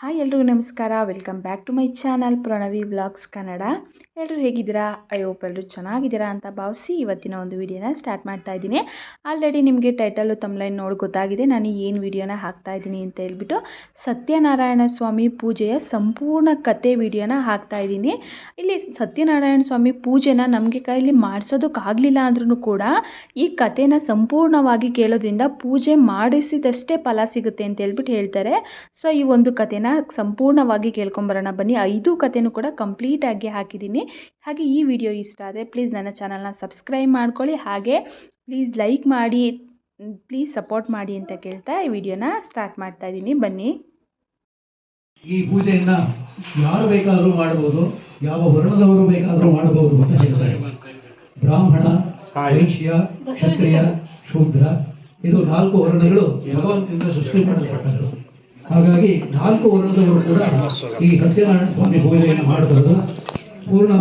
Hi ಎಲ್ರಿಗೂ ನಮಸ್ಕಾರ. Welcome back to my channel Pranavi vlogs Kannada ಎಲ್ಲರೂ ಹೇಗಿದ್ದೀರಾ? ಐ ಹೋಪ್ ಎಲ್ಲರೂ ಚೆನ್ನಾಗಿದ್ದೀರಾ ಅಂತ ಭಾವಿಸಿ ಇವತ್ತಿನ ಒಂದು ವಿಡಿಯೋನ ಸ್ಟಾರ್ಟ್ ಮಾಡ್ತಾ ಇದ್ದೀನಿ. ಆಲ್ರೆಡಿ ನಿಮಗೆ ಟೈಟಲು ತಮ್ಲೈನ್ ನೋಡಿ ಗೊತ್ತಾಗಿದೆ. ನಾನು ಏನು ವಿಡಿಯೋನ ಹಾಕ್ತಾ ಇದ್ದೀನಿ ಅಂತ ಹೇಳ್ಬಿಟ್ಟು ಸತ್ಯನಾರಾಯಣ ಸ್ವಾಮಿ ಪೂಜೆಯ ಸಂಪೂರ್ಣ ಕತೆ ವಿಡಿಯೋನ ಹಾಕ್ತಾ ಇದ್ದೀನಿ. ಇಲ್ಲಿ ಸತ್ಯನಾರಾಯಣ ಸ್ವಾಮಿ ಪೂಜೆನ ನಮಗೆ ಕೈಲಿ ಮಾಡಿಸೋದಕ್ಕಾಗಲಿಲ್ಲ ಅಂದ್ರೂ ಕೂಡ ಈ ಕಥೆನ ಸಂಪೂರ್ಣವಾಗಿ ಕೇಳೋದ್ರಿಂದ ಪೂಜೆ ಮಾಡಿಸಿದಷ್ಟೇ ಫಲ ಸಿಗುತ್ತೆ ಅಂತ ಹೇಳ್ಬಿಟ್ಟು ಹೇಳ್ತಾರೆ. ಸೊ ಈ ಒಂದು ಕಥೆನ ಸಂಪೂರ್ಣವಾಗಿ ಕೇಳ್ಕೊಂಬರೋಣ. ಬನ್ನಿ ಐದು ಕಥೆನೂ ಕೂಡ ಕಂಪ್ಲೀಟಾಗಿ ಹಾಕಿದ್ದೀನಿ. ಹಾಗೆ ಈ ವಿಡಿಯೋ ಇಷ್ಟ ಆದರೆ ಪ್ಲೀಸ್ ನನ್ನ ಚಾನಲ್ನ ಸಬ್ಸ್ಕ್ರೈಬ್ ಮಾಡ್ಕೊಳ್ಳಿ. ಹಾಗೆ ಪ್ಲೀಸ್ ಲೈಕ್ ಮಾಡಿ ಪ್ಲೀಸ್ ಸಪೋರ್ಟ್ ಮಾಡಿ ಅಂತ ಕೇಳ್ತಾ ಈ ವಿಡಿಯೋನ ಸ್ಟಾರ್ಟ್ ಮಾಡ್ತಾ ಇದ್ದೀನಿ. ಬನ್ನಿ. ಈ ಪೂಜೆಯನ್ನ ಯಾರು ಬೇಕಾದರೂ ಮಾಡಬಹುದು ಯಾವ ವರ್ಣದವರು ಬೇಕಾದರೂ ಮಾಡಬಹುದು ಅಂತ ಹೇಳ್ತಾರೆ. ಬ್ರಾಹ್ಮಣ ವೈಶ್ಯ ಕ್ಷತ್ರಿಯ ಶೂದ್ರ ಇದು ನಾಲ್ಕು ವರ್ಣಗಳು ಭಗವಂತನಿಂದ ಸೃಷ್ಟಿ ಮಾಡಲ್ಪಟ್ಟದ್ದು ಹಾಗಾಗಿ ನಾಲ್ಕು ವರ್ಣದವರು ಕೂಡ ಈ ಸತ್ಯನಾರಾಯಣ ಸ್ವಾಮಿ ಪೂಜೆಯನ್ನು ಮಾಡಬಹುದು ಪೂರ್ಣ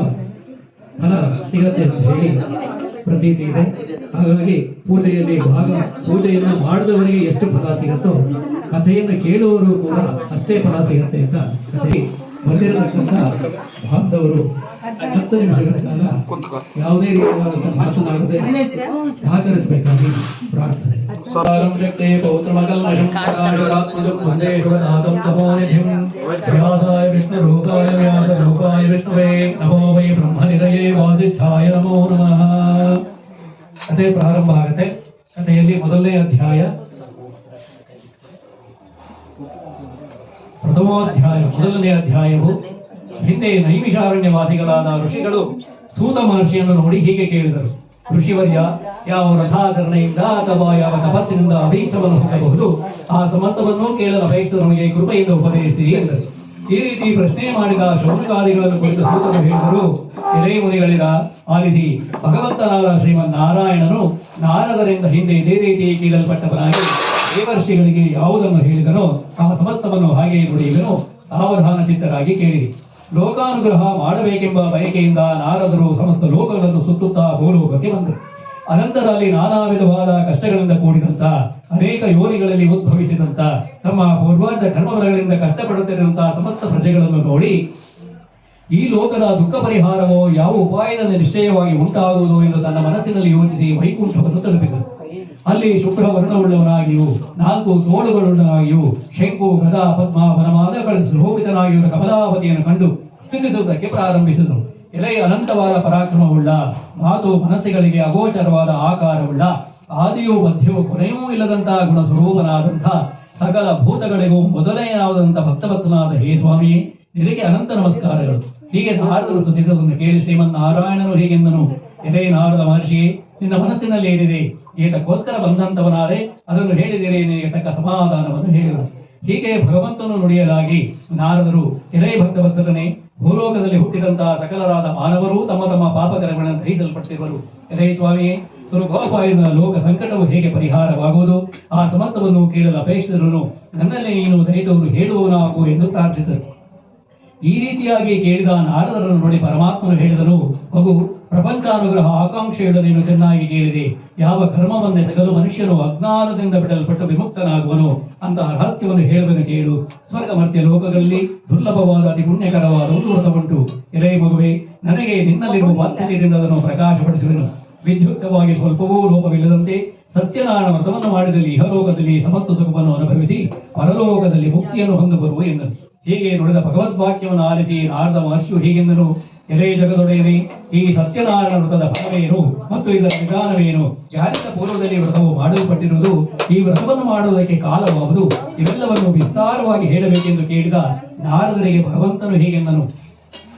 ಫಲ ಸಿಗತ್ತೆ ಅಂತ ಹೇಳಿ ಪ್ರತೀತಿ ಇದೆ. ಹಾಗಾಗಿ ಪೂಜೆಯಲ್ಲಿ ಭಾಗ, ಪೂಜೆಯನ್ನು ಮಾಡಿದವರಿಗೆ ಎಷ್ಟು ಫಲ ಸಿಗುತ್ತೋ ಕಥೆಯನ್ನು ಕೇಳುವವರು ಕೂಡ ಅಷ್ಟೇ ಫಲ ಸಿಗುತ್ತೆ ಅಂತ ಕಥೆ ಬಂದಿರತಕ್ಕಂಥ ಬಾಂಧವರು ಹತ್ತು ನಿಮಿಷಗಳ ಕಾಲ ಯಾವುದೇ ರೀತಿಯಾದಂತಹ ಮಾತನಾಡದೆ ಸಹಕರಿಸಬೇಕಾಗಿ ಪ್ರಾರ್ಥನೆ ಸಾರಂ ಶಕ್ತಿ ಪೌತ್ರಮಕಲ್ಮಷಂ ಸಕಾಶರಾತ್ಮಜಂ ವಂದೇ ಶಿವನಾಥಂ ತಪೋನಿಧಿಂ ವ್ಯಾಸಾಯ ವಿಷ್ಣುರೂಪಾಯ ವ್ಯಾಸರೂಪಾಯ ವಿಷ್ಣುವೇ ನಮೋ ವೈ ಬ್ರಹ್ಮನಿಧಯೇ ವಾಸಿಷ್ಠಾಯ ನಮೋ ನಮಃ ಕಥೆ ಪ್ರಾರಂಭ ಆಗುತ್ತೆ ಕಥೆಯಲ್ಲಿ ಮೊದಲನೇ ಅಧ್ಯಾಯ ಪ್ರಥಮೋಧ್ಯಾಯ ಮೊದಲನೇ ಅಧ್ಯಾಯವು ಹಿಂದೆ ನೈಮಿಷಾರಣ್ಯ ವಾಸಿಗಳಾದ ಋಷಿಗಳು ಸೂತ ಮಹರ್ಷಿಯನ್ನು ನೋಡಿ ಹೀಗೆ ಕೇಳಿದರು. ಋಷಿವರ್ಯ, ಯಾವ ರಥಾಚರಣೆಯಿಂದ ಅಥವಾ ಯಾವ ತಪಸ್ಸಿನಿಂದ ಅಭೀಷ್ಟವನ್ನು ಹೊಂದಬಹುದು? ಆ ಸಮರ್ಥವನ್ನು ಕೇಳಲು ಬಯಸಿದ ನಮಗೆ ಕೃಪೆಯಿಂದ ಉಪದೇಶಿಸಿ ಎಂದರು ಈ ರೀತಿ ಪ್ರಶ್ನೆ ಮಾಡಿದ ಶೌನಕಾದಿಗಳನ್ನು ಕುರಿತು ಸೂತರು ಹೇಳಿದರು, ಎಲೆ ಮುನಿಗಳಿರ ಆಲಿಸಿ, ಭಗವಂತನಾದ ಶ್ರೀಮನ್ ನಾರಾಯಣನು ನಾರದರಿಂದ ಹಿಂದೆ ಇದೇ ರೀತಿ ಕೀಳಲ್ಪಟ್ಟವನಾಗಿ ದೇವರ್ಷಿಗಳಿಗೆ ಯಾವುದನ್ನು ಹೇಳಿದನೋ, ಆ ಸಮರ್ಥವನ್ನು ಹಾಗೆಯೇ ನುಡಿಯುವನು ಸಾವಧಾನ ಚಿತ್ತರಾಗಿ ಕೇಳಿರಿ ಲೋಕಾನುಗ್ರಹ ಮಾಡಬೇಕೆಂಬ ಬಯಕೆಯಿಂದ ನಾರದರು ಸಮಸ್ತ ಲೋಕಗಳನ್ನು ಸುತ್ತುತ್ತಾ ಭೂಲೋಕಕ್ಕೆ ಬಂದರು. ಅನಂತರ ಅಲ್ಲಿ ನಾನಾ ವಿಧವಾದ ಕಷ್ಟಗಳಿಂದ ಕೂಡಿದಂತ, ಅನೇಕ ಯೋನಿಗಳಲ್ಲಿ ಉದ್ಭವಿಸಿದಂತ ತಮ್ಮ ಪೂರ್ವಾರ್ಧ ಕರ್ಮಗಳಿಂದ ಕಷ್ಟಪಡುತ್ತಿರುವಂತಹ ಸಮಸ್ತ ಪ್ರಜೆಗಳನ್ನು ನೋಡಿ, ಈ ಲೋಕದ ದುಃಖ ಪರಿಹಾರವೋ ಯಾವ ಉಪಾಯದ ನಿಶ್ಚಯವಾಗಿ ಉಂಟಾಗುವುದು ಎಂದು ತನ್ನ ಮನಸ್ಸಿನಲ್ಲಿ ಯೋಚಿಸಿ ವೈಕುಂಠವನ್ನು ತಲುಪಿದರು. ಅಲ್ಲಿ ಶುಭ್ರ ವರ್ಣವುಳ್ಳವನಾಗಿಯೂ ನಾಲ್ಕು ತೋಳುಗಳುಳ್ಳನಾಗಿಯೂ ಶಂಕು, ಗದಾ, ಪದ್ಮ ವನಮಾದಗಳನ್ನು ಸುಲೋಭಿತನಾಗಿರುವ ಕಮಲಾವತಿಯನ್ನು ಕಂಡು ಸ್ತುತಿಸುವುದಕ್ಕೆ ಪ್ರಾರಂಭಿಸಿದರು. ಎಲೆ ಅನಂತವಾದ ಪರಾಕ್ರಮವುಳ್ಳ, ಮಾತು ಮನಸ್ಸುಗಳಿಗೆ ಅಗೋಚರವಾದ ಆಕಾರವುಳ್ಳ, ಆದಿಯೂ ಮಧ್ಯವೂ ಕೊನೆಯೂ ಇಲ್ಲದಂತಹ ಗುಣ ಸ್ವರೂಪನಾದಂಥ ಸಕಲ ಭೂತಗಳಿಗೂ ಮೊದಲನೆಯಾದಂಥ ಭಕ್ತಭಕ್ತನಾದ ಹೇ ಸ್ವಾಮಿ, ನಿನಗೆ ಅನಂತ ನಮಸ್ಕಾರಗಳು. ಹೀಗೆ ನಾರದರು ಸುತ್ತಿದ್ದದನ್ನು ಕೇಳಿ ಶ್ರೀಮನ್ ನಾರಾಯಣನು ಹೀಗೆಂದನು. ಎಲೆ ನಾರದ ಮಹರ್ಷಿ, ನಿನ್ನ ಮನಸ್ಸಿನಲ್ಲಿ ಏನಿದೆ? ಏತಕ್ಕೋಸ್ಕರ ಬಂದಂತವನಾರೆ ಅದನ್ನು ಹೇಳಿದರೆ ನಿನಗೆ ತಕ್ಕ ಸಮಾಧಾನವನ್ನು ಹೇಳಿದರು ಹೀಗೆ ಭಗವಂತನು ನುಡಿಯಲಾಗಿ ನಾರದರು ಭಕ್ತ ಭಕ್ತವತ್ಸರನೆ ಭೂಲೋಕದಲ್ಲಿ ಹುಟ್ಟಿದಂತಹ ಸಕಲರಾದ ಮಾನವರು ತಮ್ಮ ತಮ್ಮ ಪಾಪಕರಗಳನ್ನು ಗ್ರಹಿಸಲ್ಪಟ್ಟಿರುವರು ಎಲೈ ಸ್ವಾಮಿಯೇ ಸುರಗೋಪಾಯದ ಲೋಕ ಸಂಕಟವು ಹೇಗೆ ಪರಿಹಾರವಾಗುವುದು? ಆ ಸಮರ್ಥವನ್ನು ಕೇಳಲು ಅಪೇಕ್ಷಿಸಿದರು ನನ್ನಲ್ಲಿ ನೀನು ದೈತವರು ಹೇಳುವವನಾಗು ಎಂದು ಪ್ರಾರ್ಥಿಸಿದರು. ಈ ರೀತಿಯಾಗಿ ಕೇಳಿದ ನಾರದರನ್ನು ನೋಡಿ ಪರಮಾತ್ಮನು ಹೇಳಿದನು, ಮಗು ಪ್ರಪಂಚಾನುಗ್ರಹ ಆಕಾಂಕ್ಷೆ ನೀನು ಚೆನ್ನಾಗಿ ಕೇಳಿದೆ ಯಾವ ಕರ್ಮವನ್ನೆಸಗಲು ಮನುಷ್ಯನು ಅಜ್ಞಾನದಿಂದ ಬಿಡಲ್ಪಟ್ಟು ವಿಮುಕ್ತನಾಗುವನು ಅಂತ ರಹಸ್ಯವನ್ನು ಹೇಳುವನು ಕೇಳು. ಸ್ವರ್ಗ ಮರ್ತ್ಯ ಲೋಕಗಳಲ್ಲಿ ದುರ್ಲಭವಾದ ಅತಿ ಪುಣ್ಯಕರವಾದ ಒಂದು ಉಂಟು. ಎಲೆ ಮಗುವೆ, ನನಗೆ ನಿನ್ನಲ್ಲಿರುವ ವಾತ್ಸಲ್ಯದಿಂದ ಅದನ್ನು ಪ್ರಕಾಶಪಡಿಸುವೆನು. ವಿದ್ಯುಕ್ತವಾಗಿ ಸ್ವಲ್ಪವೂ ಲೋಪವಿಲ್ಲದಂತೆ ಸತ್ಯನಾರಾಯಣ ವ್ರತವನ್ನು ಮಾಡಿದಲ್ಲಿ ಇಹಲೋಕದಲ್ಲಿ ಸಮಸ್ತ ಸುಖವನ್ನು ಅನುಭವಿಸಿ, ಪರಲೋಕದಲ್ಲಿ ಮುಕ್ತಿಯನ್ನು ಹೊಂದಬರುವ ಎಂದನು. ಹೀಗೆ ನುಡಿದ ಭಗವದ್ವಾಕ್ಯವನ್ನು ಆಲಿಸಿ ನಾರದ ಮಹರ್ಷಿಯು ಹೀಗೆಂದನು. ಎಲೆ ಜಗದೊಡೆಯನೇ ಈ ಸತ್ಯನಾರಾಯಣ ವ್ರತದ ಫಲವೇನು ಮತ್ತು ಇದರ ವಿಧಾನವೇನು? ಯಾರಿಂದ ಪೂರ್ವದಲ್ಲಿ ವ್ರತವು ಮಾಡಲ್ಪಟ್ಟಿರುವುದು, ಈ ವ್ರತವನ್ನು ಮಾಡುವುದಕ್ಕೆ ಕಾಲವಾವುದು ಇವೆಲ್ಲವನ್ನು ವಿಸ್ತಾರವಾಗಿ ಹೇಳಬೇಕೆಂದು ಕೇಳಿದ ನಾರದರಿಗೆ ಭಗವಂತನು ಹೀಗೆಂದನು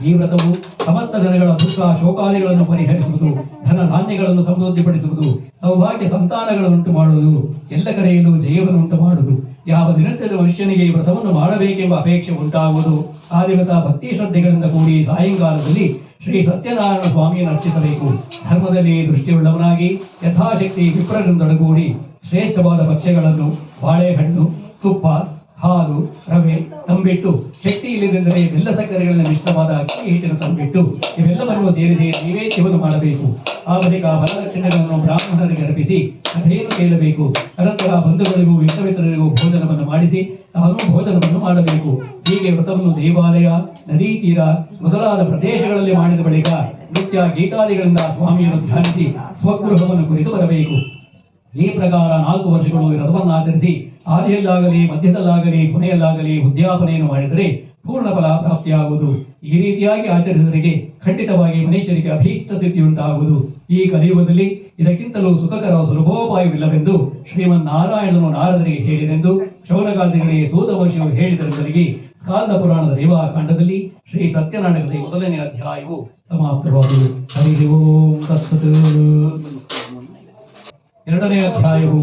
ಈ ವ್ರತವು ಸಮಸ್ತ ಜನಗಳ ದುಃಖ ಶೋಕಾದಿಗಳನ್ನು ಪರಿಹರಿಸುವುದು, ಧನ ಧಾನ್ಯಗಳನ್ನು ಸಮೃದ್ಧಿಪಡಿಸುವುದು, ಸೌಭಾಗ್ಯ ಸಂತಾನಗಳನ್ನುಂಟು ಮಾಡುವುದು ಎಲ್ಲ ಕಡೆಯಲ್ಲೂ ಜಯವನ್ನು ಉಂಟು ಮಾಡುವುದು ಯಾವ ದಿನದಲ್ಲಿ ಮನುಷ್ಯನಿಗೆ ಈ ವ್ರತವನ್ನು ಮಾಡಬೇಕೆಂಬ ಅಪೇಕ್ಷೆ ಉಂಟಾಗುವುದು? ಆ ಭಕ್ತಿ ಶ್ರದ್ಧೆಗಳಿಂದ ಕೂಡಿ ಸಾಯಂಕಾಲದಲ್ಲಿ ಶ್ರೀ ಸತ್ಯನಾರಾಯಣ ಸ್ವಾಮಿಯನ್ನು ಅರ್ಚಿಸಬೇಕು. ಧರ್ಮದಲ್ಲಿ ದೃಷ್ಟಿಯುಳ್ಳವನಾಗಿ, ಯಥಾಶಕ್ತಿ ವಿಪ್ರರಿಂದೊಡಗೂಡಿ ಶ್ರೇಷ್ಠವಾದ ಭಕ್ಷ್ಯಗಳನ್ನು, ಬಾಳೆಹಣ್ಣು, ತುಪ್ಪ ಹಾಲು, ರವೆ, ತಂಬಿಟ್ಟು, ಶಕ್ತಿ ಇಲ್ಲದೆಂದರೆ ಬೆಲ್ಲ ಸಕ್ಕರೆಗಳನ್ನ ಮಿಶ್ರವಾದ ಅಕ್ಕಿ ಹಿಟ್ಟನ್ನು ತಂಬಿಟ್ಟು, ಇವೆಲ್ಲವನ್ನು ಸೇರಿಸಿ ನೈವೇದ್ಯವನ್ನು ಮಾಡಬೇಕು. ಆ ಬಳಿಕ ಫಲದಕ್ಷಿಣೆಗಳನ್ನು ಬ್ರಾಹ್ಮಣರಿಗೆ ಅರ್ಪಿಸಿ, ಕಥೆಯನ್ನು ಕೇಳಬೇಕು. ಅನಂತರ ಬಂಧುಗಳಿಗೂ ಇಷ್ಟಮಿತ್ರರಿಗೂ ಭೋಜನವನ್ನು ಮಾಡಿಸಿ ತಾನು ಭೋಜನವನ್ನು ಮಾಡಬೇಕು. ಹೀಗೆ ವ್ರತವನ್ನು ದೇವಾಲಯ, ನದಿ ತೀರ, ಮೊದಲಾದ ಪ್ರದೇಶಗಳಲ್ಲಿ ಮಾಡಿದ ಬಳಿಕ ನಿತ್ಯ ಗೀತಾದಿಗಳಿಂದ ಸ್ವಾಮಿಯನ್ನು ಧ್ಯಾನಿಸಿ ಸ್ವಗೃಹವನ್ನು ಕುರಿತು ಬರಬೇಕು. ಈ ಪ್ರಕಾರ ನಾಲ್ಕು ವರ್ಷಗಳು ವ್ರತವನ್ನು ಆಚರಿಸಿ ಆದಿಯಲ್ಲಾಗಲಿ ಮಧ್ಯದಲ್ಲಾಗಲಿ, ಕೊನೆಯಲ್ಲಾಗಲಿ ಉದ್ಯಾಪನೆಯನ್ನು ಮಾಡಿದರೆ ಪೂರ್ಣ ಫಲ ಪ್ರಾಪ್ತಿಯಾಗುವುದು. ಈ ರೀತಿಯಾಗಿ ಆಚರಿಸಿದರಿಗೆ ಖಂಡಿತವಾಗಿ ಮನುಷ್ಯರಿಗೆ ಅಭೀಷ್ಟ ಸ್ಥಿತಿ ಉಂಟಾಗುವುದು ಈ ಕಲಿಯುಗದಲ್ಲಿ ಇದಕ್ಕಿಂತಲೂ ಸುಖಕರ ಸುಲಭೋಪಾಯವಿಲ್ಲವೆಂದು ಶ್ರೀಮನ್ನಾರಾಯಣನು ನಾರದರಿಗೆ ಹೇಳಿದೆಂದು ಶೌನಗಾದಿಗಳಿಗೆ ಸೂತವಂಶಿಯು ಹೇಳಿದರೆಂದರಿಗೆ ಕಾಲದ ಪುರಾಣದ ರೇವಾಖಂಡದಲ್ಲಿ ಶ್ರೀ ಸತ್ಯನಾರಾಯಣದ ಮೊದಲನೇ ಅಧ್ಯಾಯವು ಸಮಾಪ್ತವಾಗುವುದು ಹರಿ ಎರಡನೇ ಅಧ್ಯಾಯವು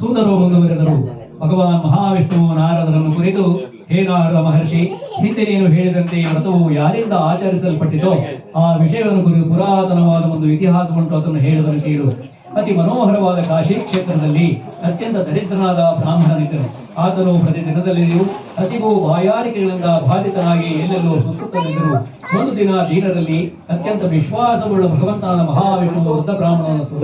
ಸುಂದರವು ಮುಂದುವರೆದರು ಭಗವಾನ್ ಮಹಾವಿಷ್ಣು ನಾರದರನ್ನು ಕುರಿತು ಹೇ ನಾರದ ಮಹರ್ಷಿ, ಹಿಂದೆ ನೀನು ಹೇಳಿದಂತೆ ವ್ರತವು ಯಾರಿಂದ ಆಚರಿಸಲ್ಪಟ್ಟಿತೋ ಆ ವಿಷಯವನ್ನು ಕುರಿತು ಪುರಾತನವಾದ ಒಂದು ಇತಿಹಾಸ ಉಂಟು ಅದನ್ನು ಹೇಳಿದನು ಕೇಳು. ಅತಿ ಮನೋಹರವಾದ ಕಾಶಿ ಕ್ಷೇತ್ರದಲ್ಲಿ ಅತ್ಯಂತ ದರಿದ್ರನಾದ ಬ್ರಾಹ್ಮಣನಿದ್ದನು. ಆತನು ಪ್ರತಿ ದಿನದಲ್ಲಿಯೂ ಅತಿಗೂ ಬಾಯಾರಿಕೆಗಳಿಂದ ಬಾಧಿತನಾಗಿ ಎಲ್ಲೆಲ್ಲೋ ಸುತ್ತುತ್ತಲಿದ್ದರು. ಒಂದು ದಿನ ದೀನರಲ್ಲಿ ಅತ್ಯಂತ ವಿಶ್ವಾಸವುಳ್ಳ ಭಗವಂತನಾದ ಮಹಾವಿಷ್ಣು ವೃದ್ಧ